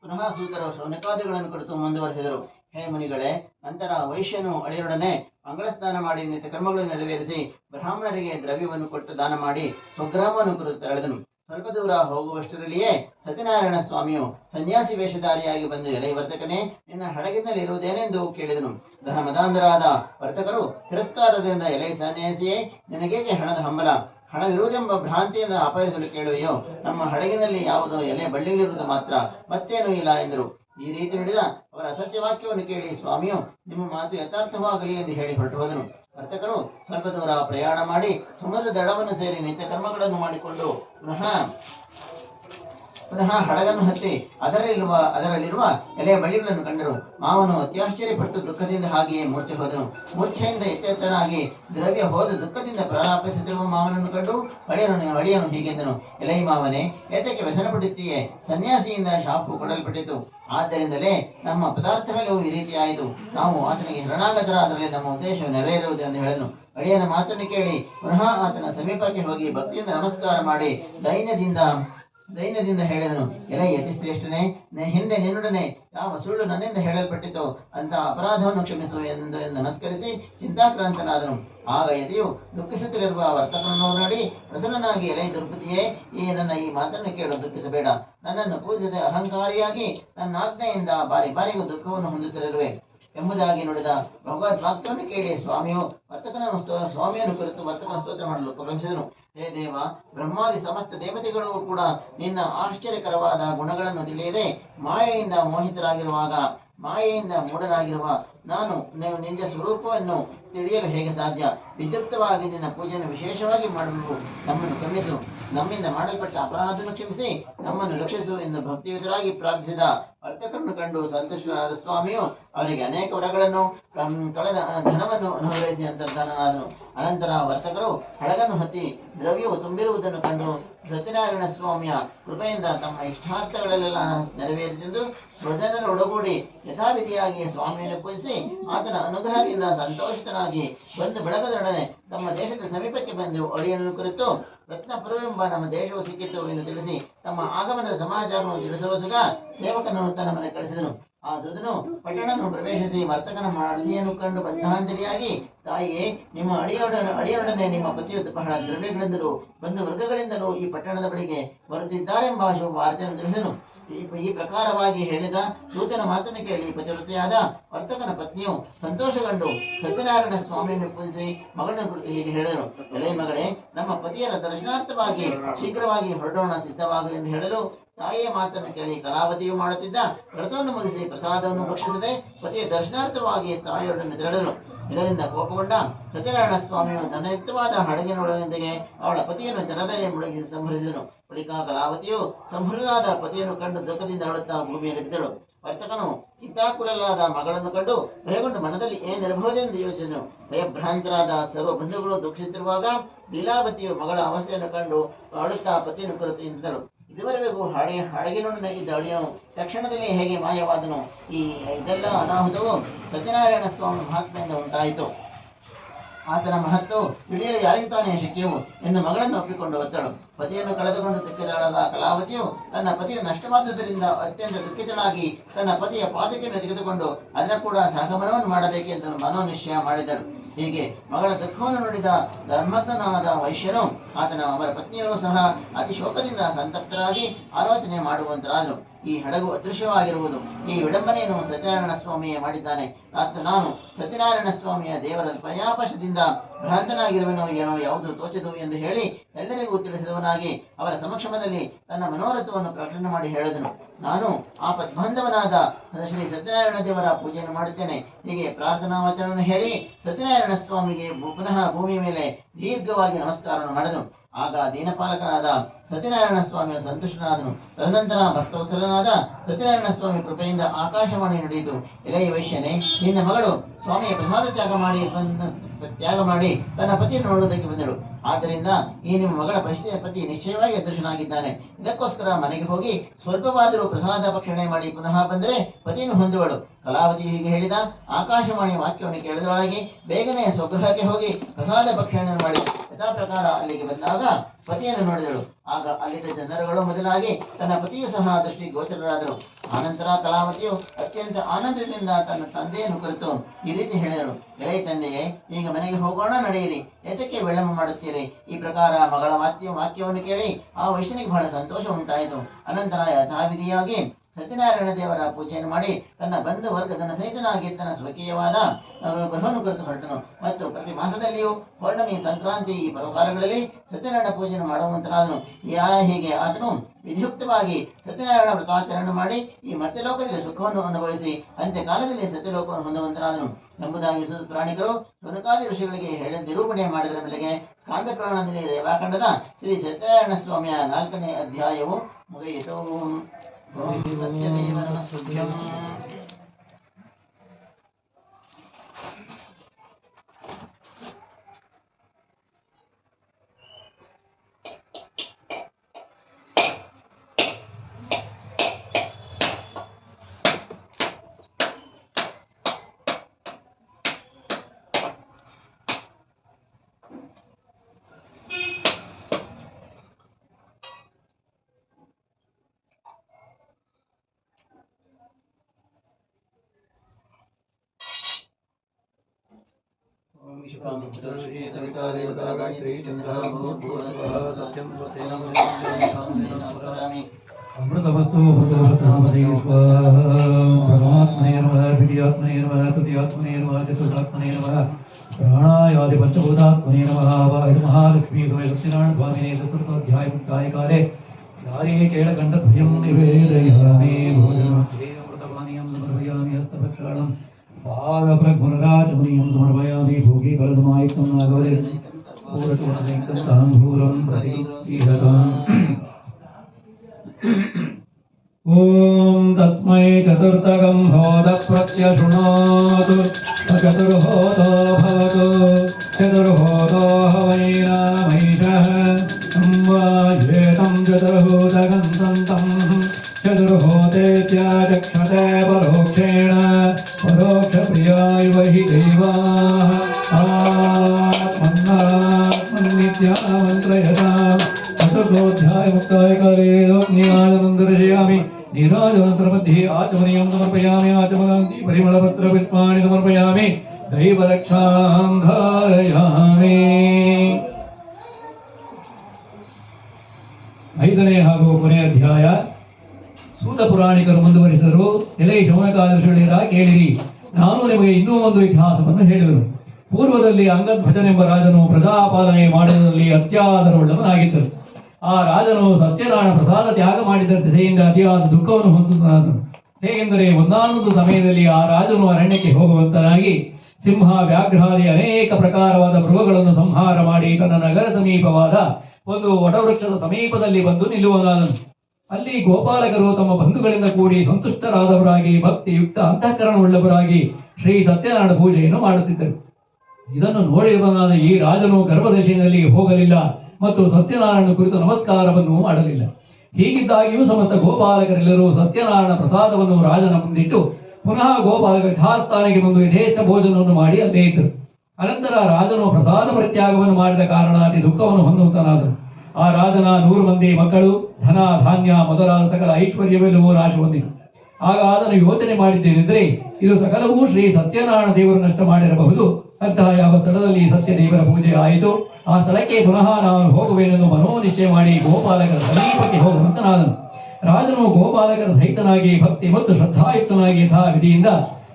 ಪುನಃ ಸೂತರು ಶೌನಕಾದಿಗಳನ್ನು ಕುರಿತು ಮುಂದುವರೆಸಿದರು. ಹೇ ಮುನಿಗಳೇ ನಂತರ ವೈಶ್ಯನು ಅಳಿಯರೊಡನೆ ಮಂಗಳಸ್ನಾನ ಮಾಡಿ ನಿತ್ಯ ಕರ್ಮಗಳನ್ನು ನೆರವೇರಿಸಿ ಬ್ರಾಹ್ಮಣರಿಗೆ ದ್ರವ್ಯವನ್ನು ಕೊಟ್ಟು ದಾನ ಮಾಡಿ ಸ್ವಗ್ರಾಮವನ್ನು ಕುರಿತು ತೆರಳಿದನು. ಸ್ವಲ್ಪ ದೂರ ಹೋಗುವಷ್ಟರಲ್ಲಿಯೇ ಸತ್ಯನಾರಾಯಣ ಸ್ವಾಮಿಯು ಸನ್ಯಾಸಿ ವೇಷಧಾರಿಯಾಗಿ ಬಂದು ಎಲೆ ವರ್ತಕನೇ, ನಿನ್ನ ಹಡಗಿನಲ್ಲಿ ಇರುವುದೇನೆಂದು ಕೇಳಿದನು. ಧನಮದಾಂಧರಾದ ವರ್ತಕರು ತಿರಸ್ಕಾರದಿಂದ ಎಲೆ ಸನ್ಯಾಸಿಯೇ, ನಿನಗೇಕೆ ಹಣದ ಹಂಬಲ? ಹಣವಿರುವುದೆಂಬ ಭ್ರಾಂತಿಯಿಂದ ಅಪಹರಿಸಲು ಕೇಳುವೆಯೋ? ನಮ್ಮ ಹಡಗಿನಲ್ಲಿ ಯಾವುದೋ ಎಲೆ ಬಳ್ಳಿಗಳಿರುವುದು ಮಾತ್ರ ಮತ್ತೇನೂ ಇಲ್ಲ ಎಂದರು. ಈ ರೀತಿ ಹಿಡಿದ ಅವರ ಅಸತ್ಯವಾಕ್ಯವನ್ನು ಕೇಳಿ ಸ್ವಾಮಿಯು ನಿಮ್ಮ ಮಾತು ಯಥಾರ್ಥವಾಗಲಿ ಎಂದು ಹೇಳಿ ಹೊರಟು ಹೋದನು. ವರ್ತಕರು ಸ್ವಲ್ಪ ದೂರ ಪ್ರಯಾಣ ಮಾಡಿ ಸಮುದ್ರ ದಡವನ್ನು ಸೇರಿ ನಿತ್ಯ ಕರ್ಮಗಳನ್ನು ಮಾಡಿಕೊಂಡು ಪುನಃ ಪುನಃ ಹಡಗನ್ನು ಹತ್ತಿ ಅದರಲ್ಲಿರುವ ಅದರಲ್ಲಿರುವ ಎಲೆಯ ಬಳ್ಳಿಗಳನ್ನು ಕಂಡರು. ಮಾವನು ಅತ್ಯಾಶ್ಚರ್ಯಪಟ್ಟು ದುಃಖದಿಂದ ಹಾಗೆಯೇ ಮೂರ್ಛೆ ಹೋದನು. ಮೂರ್ಛೆಯಿಂದ ಎತ್ತೆತ್ತನಾಗಿ ದ್ರವ್ಯ ಹೋದ ದುಃಖದಿಂದ ಪ್ರಲಾಪಿಸುತ್ತಿರುವ ಮಾವನನ್ನು ಕಂಡು ಅಳಿಯನು ಅಳಿಯನು ಹೀಗೆಂದನು ಎಲೈ ಮಾವನೇ ಏತಕ್ಕೆ ವ್ಯಸನಪಡುತ್ತೀಯೇ ಸನ್ಯಾಸಿಯಿಂದ ಶಾಪು ಕೊಡಲ್ಪಟ್ಟಿತು. ಆದ್ದರಿಂದಲೇ ನಮ್ಮ ಪದಾರ್ಥಗಳು ಈ ರೀತಿಯಾಯಿತು ನಾವು ಆತನಿಗೆ ಹರಣಾಗತರಾದರೆ ನಮ್ಮ ಉದ್ದೇಶ ನೆರವೇರುವುದು ಎಂದು ಹೇಳಿದನು ಅಳಿಯನ ಮಾತನ್ನು ಕೇಳಿ ಪುನಃ ಆತನ ಸಮೀಪಕ್ಕೆ ಹೋಗಿ ಭಕ್ತಿಯಿಂದ ನಮಸ್ಕಾರ ಮಾಡಿ ದೈನ್ಯದಿಂದ ದೈನ್ಯದಿಂದ ಹೇಳಿದನು, ಎಲೆ ಯತಿಶ್ರೇಷ್ಠನೇ ಹಿಂದೆ ನಿನ್ನೊಡನೆ, ಯಾವ ಸುಳ್ಳು ನನ್ನಿಂದ ಹೇಳಲ್ಪಟ್ಟಿತು ಅಂತ ಅಪರಾಧವನ್ನು ಕ್ಷಮಿಸು ಎಂದು ಎಂದು ನಮಸ್ಕರಿಸಿ ಚಿಂತಾಕ್ರಾಂತನಾದನು. ಆಗ ಯತಿಯು ದುಃಖಿಸುತ್ತಿರುವ ವರ್ತಕನನ್ನು ನೋಡಿ, ಪ್ರಸನ್ನನಾಗಿ ಎಲೆ ದುರ್ಪತಿಯೇ ಈ ನನ್ನ ಈ ಮಾತನ್ನು ಕೇಳು, ದುಃಖಿಸಬೇಡ. ನನ್ನನ್ನು ಪೂಜಿಸದೆ ಅಹಂಕಾರಿಯಾಗಿ ನನ್ನ ಆಜ್ಞೆಯಿಂದ ಬಾರಿ ಬಾರಿಗೂ ದುಃಖವನ್ನು ಹೊಂದುತ್ತಿರುವೆ. ಎಂಬುದಾಗಿ ನುಡಿದ ಭಗವದ್ ವಾಕ್ಯವನ್ನು ಕೇಳಿ, ಸ್ವಾಮಿಯು ವರ್ತಕನ ಸ್ವಾಮಿಯನ್ನು ಕುರಿತು ವರ್ತಕನ ಸ್ತೋತ್ರ ಮಾಡಲು ಪ್ರಾರಂಭಿಸಿದನು ಹೇ ದೇವ, ಬ್ರಹ್ಮಾದಿ ಸಮಸ್ತ ದೇವತೆಗಳು ಕೂಡ ನಿನ್ನ ಆಶ್ಚರ್ಯಕರವಾದ ಗುಣಗಳನ್ನು ತಿಳಿಯದೆ ಮಾಯೆಯಿಂದ ಮೋಹಿತರಾಗಿರುವಾಗ, ಮಾಯೆಯಿಂದ ಮೂಢನಾಗಿರುವ ನಾನು ನೀವು ನಿಜ ಸ್ವರೂಪವನ್ನು ತಿಳಿಯಲು ಹೇಗೆ ಸಾಧ್ಯ? ವಿದ್ಯುಕ್ತವಾಗಿ ನಿನ್ನ ಪೂಜೆಯನ್ನು ವಿಶೇಷವಾಗಿ ಮಾಡಬೇಕು ನಮ್ಮನ್ನು ಕ್ಷಮಿಸು. ನಮ್ಮಿಂದ ಮಾಡಲ್ಪಟ್ಟ ಅಪರಾಧವನ್ನು ಕ್ಷಮಿಸಿ, ನಮ್ಮನ್ನು ರಕ್ಷಿಸು ಎಂದು ಭಕ್ತಿಯುತರಾಗಿ ಪ್ರಾರ್ಥಿಸಿದ ವರ್ತಕರನ್ನು ಕಂಡು ಸಂತುಷ್ಟನಾದ ಸ್ವಾಮಿಯು ಅವರಿಗೆ ಅನೇಕ ವರಗಳನ್ನು ಕಳೆದ ಧನವನ್ನು ಅನುಗ್ರಹಿಸಿ ಅಂತರ್ಧಾನನಾದನು. ಅನಂತರ ವರ್ತಕರು ಹಡಗನ್ನು ಹತ್ತಿ ದ್ರವ್ಯವು ತುಂಬಿರುವುದನ್ನು ಕಂಡು ಸತ್ಯನಾರಾಯಣ ಸ್ವಾಮಿಯ ಕೃಪೆಯಿಂದ ತಮ್ಮ ಇಷ್ಟಾರ್ಥಗಳಲ್ಲೆಲ್ಲ ನೆರವೇರಿತೆಂದು ಸ್ವಜನರ ಒಡಗೂಡಿ ಯಥಾವಿಧಿಯಾಗಿ ಸ್ವಾಮಿಯನ್ನು ಪೂಜಿಸಿ ಆತನ ಅನುಗ್ರಹದಿಂದ ಸಂತೋಷಿತನಾಗಿ ಬಂದು ಬೆಳಗದೊಡನೆ ತಮ್ಮ ದೇಶದ ಸಮೀಪಕ್ಕೆ ಬಂದು ಒಡೆಯನ್ನು ಕುರಿತು ರತ್ನಪುರವೆಂಬ ನಮ್ಮ ದೇಶವು ಸಿಕ್ಕಿತು ಎಂದು ತಿಳಿಸಿ ತಮ್ಮ ಆಗಮನದ ಸಮಾಚಾರವನ್ನು ತಿಳಿಸಲು ಸುಗ ಸೇವಕನನ್ನು ತನ್ನ ಮನೆ ಕಳಿಸಿದನು ಆ ದೂತನು ಪಟ್ಟಣವನ್ನು ಪ್ರವೇಶಿಸಿ ವರ್ತಕನ ಅಡಿಯನ್ನು ಕಂಡು ಬಂಧಾಂಜಲಿಯಾಗಿ ತಾಯಿಯೇ, ನಿಮ್ಮ ಅಳಿಯೊಡನೆ ಅಳಿಯೊಡನೆ ನಿಮ್ಮ ಪತಿಯು ಬಹಳ ದ್ರವ್ಯಗಳಿಂದಲೂ ಬಂದು ವರ್ಗಗಳಿಂದಲೂ ಈ ಪಟ್ಟಣದ ಬಳಿಗೆ ಬರುತ್ತಿದ್ದಾರೆಂಬ ಶುಭ ವಾರ್ತೆಯನ್ನು ತಿಳಿಸನು. ಈ ಪ್ರಕಾರವಾಗಿ ಹೇಳಿದ ಸೂಚನ ಮಾತನ್ನು ಕೇಳಿ ಪತಿವೃತ್ತಿಯಾದ ವರ್ತಕನ ಪತ್ನಿಯು ಸಂತೋಷಗೊಂಡು ಸತ್ಯನಾರಾಯಣ ಸ್ವಾಮಿಯನ್ನು ಪೂಜಿಸಿ ಮಗಳನ್ನ ಕುರಿತು ಹೀಗೆ ಹೇಳಿದರು. ಎಲೆ ಮಗಳೇ, ನಮ್ಮ ಪತಿಯರ ದರ್ಶನಾರ್ಥವಾಗಿ ಶೀಘ್ರವಾಗಿ ಹೊರಡೋಣ ಸಿದ್ಧವಾಗಲಿ ಎಂದು ಹೇಳಲು ತಾಯಿಯ ಮಾತನ್ನು ಕೇಳಿ ಕಲಾವತಿಯು ಮಾಡುತ್ತಿದ್ದ ವ್ರತವನ್ನು ಮುಗಿಸಿ ಪ್ರಸಾದವನ್ನು ಭಕ್ಷಿಸದೆ ಪತಿಯ ದರ್ಶನಾರ್ಥವಾಗಿ ತಾಯಿಯೊಡನೆ ತೆರಳಲು ಇದರಿಂದ ಕೋಪಗೊಂಡ ಸತ್ಯನಾರಾಯಣ ಸ್ವಾಮಿಯು ಧನಯುಕ್ತವಾದ ಹಡಗಿನೊಳಗಿಂದಿಗೆ ಅವಳ ಪತಿಯನ್ನು ಜನದಲ್ಲಿ ಮುಳುಗಿ ಸಂಹರಿಸಿದನು. ಬಳಿಕ ಕಲಾವತಿಯು ಸಂಹೃತನಾದ ಪತಿಯನ್ನು ಕಂಡು ದುಃಖದಿಂದ ಅಳುತ್ತಾ ಭೂಮಿಯಲ್ಲಿ ಬಿದ್ದಳು. ವರ್ತಕನು ಚಿಂತಾಕುಲಲಾದ ಮಗಳನ್ನು ಕಂಡು ಭಯಗೊಂಡು ಮನದಲ್ಲಿ ಏನಿರಬಹುದೆಂದು ಯೋಚಿಸಿದನು. ಭಯಭ್ರಾಂತರಾದ ಸರ್ವ ಬಂಧುಗಳು ದುಃಖಿಸುತ್ತಿರುವಾಗ ಲೀಲಾವತಿಯು ಮಗಳ ಅವಸ್ಥೆಯನ್ನು ಕಂಡು ಅಳುತ್ತಾ ಪತಿಯನ್ನು ಕುರಿತು ಇಂದಳು ಇದುವರೆಗೂ ಹಾಡಿ ಹಡಗಿನೊಡನೆ ಇದ್ದ ಅಳಿಯನು ತಕ್ಷಣದಲ್ಲಿ ಹೇಗೆ ಮಾಯವಾದನು? ಈ ಇದೆಲ್ಲ ಅನಾಹುತವು ಸತ್ಯನಾರಾಯಣ ಸ್ವಾಮಿ ಮಹಾತ್ಮೆಯಿಂದ ಉಂಟಾಯಿತು. ಆತನ ಮಹತ್ವ ತಿಳಿಯಲು ಯಾರಿಗೆ ತಾನೇ ಶಕ್ಯವು ಎಂದು ಮಗಳನ್ನು ಒಪ್ಪಿಕೊಂಡು ಒತ್ತಳು. ಪತಿಯನ್ನು ಕಳೆದುಕೊಂಡು ದುಃಖಿತಳಾದ ಕಲಾವತಿಯು ತನ್ನ ಪತಿಯು ನಷ್ಟವಾದುದರಿಂದ ಅತ್ಯಂತ ದುಃಖಿತಳಾಗಿ ತನ್ನ ಪತಿಯ ಪಾದಕೆಯನ್ನು ತೆಗೆದುಕೊಂಡು ಅದರ ಕೂಡ ಸಹಗಮನವನ್ನು ಮಾಡಬೇಕೆಂದು ಮನೋನಿಶ್ಚಯ ಮಾಡಿದಳು. ಹೀಗೆ ಮಗಳ ದುಃಖವನ್ನು ನೋಡಿದ ಧರ್ಮಜ್ಞನಾದ ವೈಶ್ಯರು ಆತನ ಅವರ ಪತ್ನಿಯರು ಸಹ ಅತಿ ಶೋಕದಿಂದ ಸಂತಪ್ತರಾಗಿ ಆಲೋಚನೆ ಮಾಡುವಂತರಾದರು. ಈ ಹಡಗು ಅದೃಶ್ಯವಾಗಿರುವುದು, ಈ ವಿಡಂಬನೆಯನ್ನು ಸತ್ಯನಾರಾಯಣ ಸ್ವಾಮಿಯೇ ಮಾಡಿದ್ದಾನೆ. ಮತ್ತು ನಾನು ಸತ್ಯನಾರಾಯಣ ಸ್ವಾಮಿಯ ದೇವರ ಪಯಾಪಶದಿಂದ ಭ್ರಾಂತನಾಗಿರುವನೋ ಏನೋ ಯಾವುದು ತೋಚದು ಎಂದು ಹೇಳಿ ಎಲ್ಲರಿಗೂ ತಿಳಿಸಿದವನಾಗಿ ಅವರ ಸಮಕ್ಷಮದಲ್ಲಿ ತನ್ನ ಮನೋರಥವನ್ನು ಪ್ರಕಟಣೆ ಮಾಡಿ ಹೇಳಿದನು. ನಾನು ಆ ಪದ್ಬಂಧವನಾದ ಶ್ರೀ ಸತ್ಯನಾರಾಯಣ ದೇವರ ಪೂಜೆಯನ್ನು ಮಾಡುತ್ತೇನೆ. ಹೀಗೆ ಪ್ರಾರ್ಥನಾ ವಚನವನ್ನು ಹೇಳಿ ಸತ್ಯನಾರಾಯಣ ಸ್ವಾಮಿಗೆ ಪುನಃ ಭೂಮಿಯ ಮೇಲೆ ದೀರ್ಘವಾಗಿ ನಮಸ್ಕಾರವನ್ನು ಮಾಡಿದನು ಆಗ ದೀನಪಾಲಕನಾದ ಸತ್ಯನಾರಾಯಣ ಸ್ವಾಮಿಯ ಸಂತುಷ್ಟನಾದನು. ತದನಂತರ ಭಕ್ತವತ್ಸಲನಾದ ಸತ್ಯನಾರಾಯಣ ಸ್ವಾಮಿ ಕೃಪೆಯಿಂದ ಆಕಾಶವಾಣಿ ನಡೆಯಿತು ಎಲೆಯ ವೈಶ್ಯನೇ ನಿನ್ನ ಮಗಳು ಸ್ವಾಮಿಯ ಪ್ರಸಾದ ತ್ಯಾಗ ಮಾಡಿ ಬಂದ- ತ್ಯಾಗ ಮಾಡಿ ತನ್ನ ಪತಿಯನ್ನು ನೋಡುವುದಕ್ಕೆ ಬಂದಳು. ಆದ್ದರಿಂದ ಈ ನಿಮ್ಮ ಮಗಳ ಪಶ್ಯ ಪತಿ ನಿಶ್ಚಯವಾಗಿ ಅದೃಶ್ಯನಾಗಿದ್ದಾನೆ ಇದಕ್ಕೋಸ್ಕರ ಮನೆಗೆ ಹೋಗಿ ಸ್ವಲ್ಪವಾದರೂ ಪ್ರಸಾದ ಭಕ್ಷಣೆ ಮಾಡಿ ಪುನಃ ಬಂದರೆ ಪತಿಯನ್ನು ಹೊಂದುವಳು. ಕಲಾವತಿ ಹೀಗೆ ಹೇಳಿದ. ಆಕಾಶವಾಣಿ ವಾಕ್ಯವನ್ನು ಕೇಳಿದೊಳಗೆ ಬೇಗನೆ ಸ್ವಗೃಹಕ್ಕೆ ಹೋಗಿ ಪ್ರಸಾದ ಭಕ್ಷಣೆ ಮಾಡಿ. ಯಥಾ ಪ್ರಕಾರ ಅಲ್ಲಿಗೆ ಬಂದಾಗ ಪತಿಯನ್ನು ನೋಡಿದಳು. ಆಗ ಅಲ್ಲಿದ್ದ ಜನರುಗಳು ಮೊದಲಾಗಿ ತನ್ನ ಪತಿಯು ಸಹ ದೃಷ್ಟಿ ಗೋಚರರಾದರು ಆನಂತರ ಕಲಾವತಿಯು ಅತ್ಯಂತ ಆನಂದದಿಂದ ತನ್ನ ತಂದೆಯನ್ನು ಕುರಿತು ಈ ರೀತಿ ಹೇಳಿದಳು. ಎಳೆ ತಂದೆಯೇ, ಈಗ ಮನೆಗೆ ಹೋಗೋಣ, ನಡೆಯಿರಿ. ಏತಕ್ಕೆ ವಿಳಂಬ ಮಾಡುತ್ತೀರಿ? ಈ ಪ್ರಕಾರ ಮಗಳ ವಾಕ್ಯ ವಾಕ್ಯವನ್ನು ಕೇಳಿ ಆ ವೈಶ್ಯನಿಗೆ ಬಹಳ ಸಂತೋಷ ಉಂಟಾಯಿತು. ಅನಂತರ ಯಥಾವಿಧಿಯಾಗಿ ಸತ್ಯನಾರಾಯಣ ದೇವರ ಪೂಜೆಯನ್ನು ಮಾಡಿ ತನ್ನ ಬಂಧು ವರ್ಗದನ ಸಹಿತನಾಗಿ ತನ್ನ ಸ್ವಕೀಯವಾದ ಗೃಹವನ್ನು ಕುರಿತು ಹೊರಟನು. ಮತ್ತು ಪ್ರತಿ ಮಾಸದಲ್ಲಿಯೂ ಪೌರ್ಣಮಿ ಸಂಕ್ರಾಂತಿ ಈ ಪರ್ವಕಾಲಗಳಲ್ಲಿ ಸತ್ಯನಾರಾಯಣ ಪೂಜೆಯನ್ನು ಮಾಡುವಂತನಾದನು. ಯಾ, ಹೀಗೆ ಆತನು ವಿಧಿಯುಕ್ತವಾಗಿ ಸತ್ಯನಾರಾಯಣ ವ್ರತಾಚರಣೆ ಮಾಡಿ ಈ ಮರ್ತ್ಯಲೋಕದಲ್ಲಿ ಸುಖವನ್ನು ಅನುಭವಿಸಿ ಅಂತ್ಯಕಾಲದಲ್ಲಿ ಸತ್ಯಲೋಕವನ್ನು ಹೊಂದುವಂತನಾದನು. ಎಂಬುದಾಗಿ ಪುರಾಣಿಕರು ಸುನಕಾದಿ ಋಷಿಗಳಿಗೆ ಹೇಳಿ ನಿರೂಪಣೆ ಮಾಡಿದರ ಮೇಲೆಗೆ ಸ್ಕಾಂದ ಪುರಾಣದಲ್ಲಿ ರೇವಾಖಂಡದ ಶ್ರೀ ಸತ್ಯನಾರಾಯಣ ಸ್ವಾಮಿಯ ನಾಲ್ಕನೇ ಅಧ್ಯಾಯವು ಮುಗಿಯಿತು. ఓం సత్యదేవరణ శుభ్యం देवता देवता गायत्री चंद्रामी अमृतवस्तु भगवात्मनिर्वहत्मनिर्वहत्मनिर्वह चतुर्थात्मनिर्वह प्राणायादि पंचभूतात्मनिर्वह वायु महालक्ष्मी समय स्वामी ने चतुर्थोध्याय मुक्ताय काले नारी पादप्रघुरराजमुनियं समर्पयामि भोगी भरतमायिकं नागवरे पूरटोणसंयुक्तं तां भूरं प्रतीतिरताम् ॐ तस्मै चतुर्थकं होदप्रत्यशृणोतु। चतुर्होतो भवतु। चतुर्होतो हवै संवाजेतं चतुर्होतकं सन्तं चतुर्होते त्याचक्षते परोक्षेण। ಅತಿಯಾದ ದುಃಖವನ್ನು ಹೊಂದುತ್ತಾನು ಹೇಗೆಂದರೆ ಒಂದಾನೊಂದು ಸಮಯದಲ್ಲಿ ಆ ರಾಜನು ಅರಣ್ಯಕ್ಕೆ ಹೋಗುವಂತನಾಗಿ ಸಿಂಹ, ವ್ಯಾಘ್ರಾದಿ ಅನೇಕ ಪ್ರಕಾರವಾದ ಮೃಗಗಳನ್ನು ಸಂಹಾರ ಮಾಡಿ ತನ್ನ ನಗರ ಸಮೀಪವಾದ ಒಂದು ವಟವೃಕ್ಷದ ಸಮೀಪದಲ್ಲಿ ಬಂದು ನಿಲ್ಲುವನಾದನು. ಅಲ್ಲಿ ಗೋಪಾಲಕರು ತಮ್ಮ ಬಂಧುಗಳಿಂದ ಕೂಡಿ ಸಂತುಷ್ಟರಾದವರಾಗಿ, ಭಕ್ತಿಯುಕ್ತ, ಅಂತಃಕರಣವುಳ್ಳವರಾಗಿ ಶ್ರೀ ಸತ್ಯನಾರಾಯಣ ಪೂಜೆಯನ್ನು ಮಾಡುತ್ತಿದ್ದರು. ಇದನ್ನು ನೋಡಿರುವನಾದ ಈ ರಾಜನು ಗರ್ಭದಶೆಯಲ್ಲಿ ಹೋಗಲಿಲ್ಲ ಮತ್ತು ಸತ್ಯನಾರಾಯಣ ಕುರಿತು ನಮಸ್ಕಾರವನ್ನು ಮಾಡಲಿಲ್ಲ. ಹೀಗಿದ್ದಾಗಿಯೂ ಸಮಸ್ತ ಗೋಪಾಲಕರೆಲ್ಲರೂ ಸತ್ಯನಾರಾಯಣ ಪ್ರಸಾದವನ್ನು ರಾಜನ ಮುಂದಿಟ್ಟು ಪುನಃ ಗೋಪಾಲಕ ಯಥಾಸ್ಥಾನಕ್ಕೆ ಬಂದು ಯಥೇಷ್ಟ ಭೋಜನವನ್ನು ಮಾಡಿ ಅಲ್ಲೇ ಇದ್ದರು. ಅನಂತರ ರಾಜನು ಪ್ರಸಾದ ಪ್ರತ್ಯಾಗವನ್ನು ಮಾಡಿದ ಕಾರಣ ಅತಿ ದುಃಖವನ್ನು ಹೊಂದುವಂತನಾದರು ಆ ರಾಜನ ನೂರು ಮಂದಿ ಮಕ್ಕಳು, ಧನ, ಧಾನ್ಯ, ಮೊದಲಾದ ಸಕಲ ಐಶ್ವರ್ಯವೆಲ್ಲವೂ ನಾಶ ಹೊಂದಿತು. ಆಗ ಅದನ್ನು ಯೋಚನೆ ಮಾಡಿದ್ದೇನೆಂದರೆ, ಇದು ಸಕಲವೂ ಶ್ರೀ ಸತ್ಯನಾರಾಯಣ ದೇವರು ನಷ್ಟ ಮಾಡಿರಬಹುದು. ಅಂತಹ ಯಾವ ಸ್ಥಳದಲ್ಲಿ ಸತ್ಯ ದೇವರ ಪೂಜೆ ಆಯಿತು, ಆ ಸ್ಥಳಕ್ಕೆ ಪುನಃ ನಾನು ಹೋಗುವೆನೆಂದು ಮನೋನಿಶ್ಚಯ ಮಾಡಿ ಗೋಪಾಲಕರ ಸಮೀಪಕ್ಕೆ ಹೋಗುವಂತನಾದನು ರಾಜನು ಗೋಪಾಲಕರ ಸಹಿತನಾಗಿ ಭಕ್ತಿ ಮತ್ತು ಶ್ರದ್ಧಾಯುಕ್ತನಾಗಿ ಯಥಾ ವಿಧಿಯಿಂದ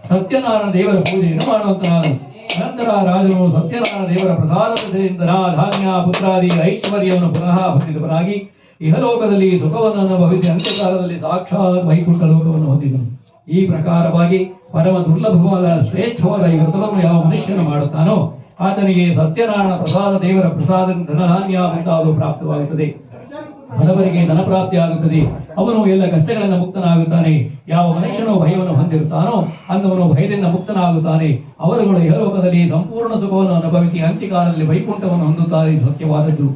ಸತ್ಯನಾರಾಯಣ ದೇವರ ಪೂಜೆಯನ್ನು ಮಾಡುವಂತನಾದನು ನಂತರ ರಾಜನು ಸತ್ಯನಾರಾಯಣ ದೇವರ ಪ್ರಸಾದದಿಂದ ಧಾನ್ಯ ಪುತ್ರಾದಿ ಐಶ್ವರ್ಯವನ್ನು ಪುನಃ ಹೊಂದಿದವನಾಗಿ ಇಹಲೋಕದಲ್ಲಿ ಸುಖವನ್ನು ಅನುಭವಿಸಿ ಅಂತ್ಯಕಾಲದಲ್ಲಿ ಸಾಕ್ಷಾತ್ ವೈಕುಂಠ ಲೋಕವನ್ನು ಹೊಂದಿದನು. ಈ ಪ್ರಕಾರವಾಗಿ ಪರಮ ದುರ್ಲಭವಾದ ಶ್ರೇಷ್ಠವಾದ ಈ ವ್ರತವನ್ನು ಯಾವ ಮನುಷ್ಯನು ಮಾಡುತ್ತಾನೋ ಆತನಿಗೆ ಸತ್ಯನಾರಾಯಣ ಪ್ರಸಾದ, ದೇವರ ಪ್ರಸಾದ ಧನಧಾನ್ಯ ಮುಂತಾದವು ಪ್ರಾಪ್ತವಾಗುತ್ತದೆ. ಬಡವರಿಗೆ ಧನ ಪ್ರಾಪ್ತಿಯಾಗುತ್ತದೆ ಅವನು ಎಲ್ಲ ಕಷ್ಟಗಳಿಂದ ಮುಕ್ತನಾಗುತ್ತಾನೆ. ಯಾವ ಮನುಷ್ಯನು ಭಯವನ್ನು ಹೊಂದಿರುತ್ತಾನೋ ಅಂದವನು ಭಯದಿಂದ ಮುಕ್ತನಾಗುತ್ತಾನೆ. ಅವರುಗಳು ಯಹಲೋಕದಲ್ಲಿ ಸಂಪೂರ್ಣ ಸುಖವನ್ನು ಅನುಭವಿಸಿ ಅಂತ್ಯಕಾಲದಲ್ಲಿ ವೈಕುಂಠವನ್ನು ಹೊಂದುತ್ತಾರೆ ಸತ್ಯವಾದದ್ದು.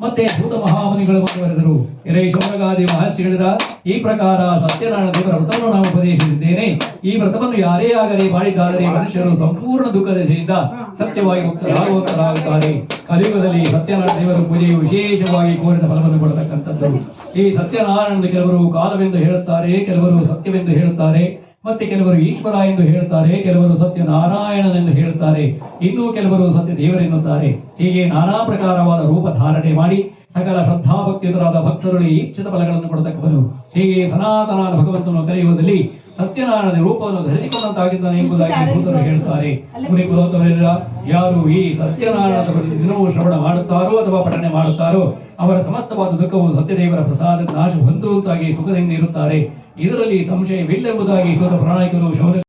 ಮತ್ತೆ ಭೂತ ಮಹಾಮುನಿಗಳು ಮುಂದುವರೆದರು. ಎರೇ ಶೌನಗಾದಿ ಮಹರ್ಷಿಗಳಿರ ಈ ಪ್ರಕಾರ ಸತ್ಯನಾರಾಯಣ ದೇವರ ವ್ರತವನ್ನು ನಾವು ಉಪದೇಶಿಸಿದ್ದೇನೆ. ಈ ವ್ರತವನ್ನು ಯಾರೇ ಆಗಲಿ ಮಾಡಿದ್ದಾದರೆ ಮನುಷ್ಯರು ಸಂಪೂರ್ಣ ದುಃಖದಿಂದ ಸತ್ಯವಾಗಿ ಮುಕ್ತರಾಗುವಂತರಾಗುತ್ತಾರೆ ಕಲಿಯುಗದಲ್ಲಿ ಸತ್ಯನಾರಾಯಣ ದೇವರ ಪೂಜೆಯು ವಿಶೇಷವಾಗಿ ಕೋರಿದ ಫಲವನ್ನು ಕೊಡತಕ್ಕಂಥದ್ದು. ಈ ಸತ್ಯನಾರಾಯಣ ಕೆಲವರು ಕಾಲವೆಂದು ಹೇಳುತ್ತಾರೆ. ಕೆಲವರು ಸತ್ಯವೆಂದು ಹೇಳುತ್ತಾರೆ. ಮತ್ತೆ ಕೆಲವರು ಈಶ್ವರ ಎಂದು ಹೇಳುತ್ತಾರೆ, ಕೆಲವರು ಸತ್ಯನಾರಾಯಣನೆಂದು ಹೇಳುತ್ತಾರೆ. ಇನ್ನೂ ಕೆಲವರು ಸತ್ಯ ದೇವರೆನ್ನುತ್ತಾರೆ ಹೀಗೆ ನಾನಾ ಪ್ರಕಾರವಾದ ರೂಪ ಧಾರಣೆ ಮಾಡಿ ಸಕಲ ಶ್ರದ್ಧಾಭಕ್ತಿಯುತರಾದ ಭಕ್ತರು ಈ ಇಚ್ಛಿತ ಫಲಗಳನ್ನು ಕೊಡತಕ್ಕವನು. ಹೀಗೆ ಸನಾತನಾದ ಭಗವಂತನು ಕಲಿಯುವುದರಲ್ಲಿ ಸತ್ಯನಾರಾಯಣನ ರೂಪವನ್ನು ಧರಿಸಿಕೊಂಡಂತಾಗಿದ್ದಾನೆ ಎಂಬುದಾಗಿ ಭೂತರು ಹೇಳ್ತಾರೆ ಯಾರು ಈ ಸತ್ಯನಾರಾಯಣದ ದಿನವೂ ಶ್ರವಣ ಮಾಡುತ್ತಾರೋ ಅಥವಾ ಪಠನೆ ಮಾಡುತ್ತಾರೋ, ಅವರ ಸಮಸ್ತವಾದ ದುಃಖವು ಸತ್ಯದೇವರ ಪ್ರಸಾದ ನಾಶ ಹೊಂದುವಂತಾಗಿ ಸುಖದಿಂದ ಇರುತ್ತಾರೆ. ಇದರಲ್ಲಿ ಸಂಶಯವಿಲ್ಲ ಎಂಬುದಾಗಿ ಶೋಧ ಪ್ರಣಾಯಕರು ಶೌರ್ಯ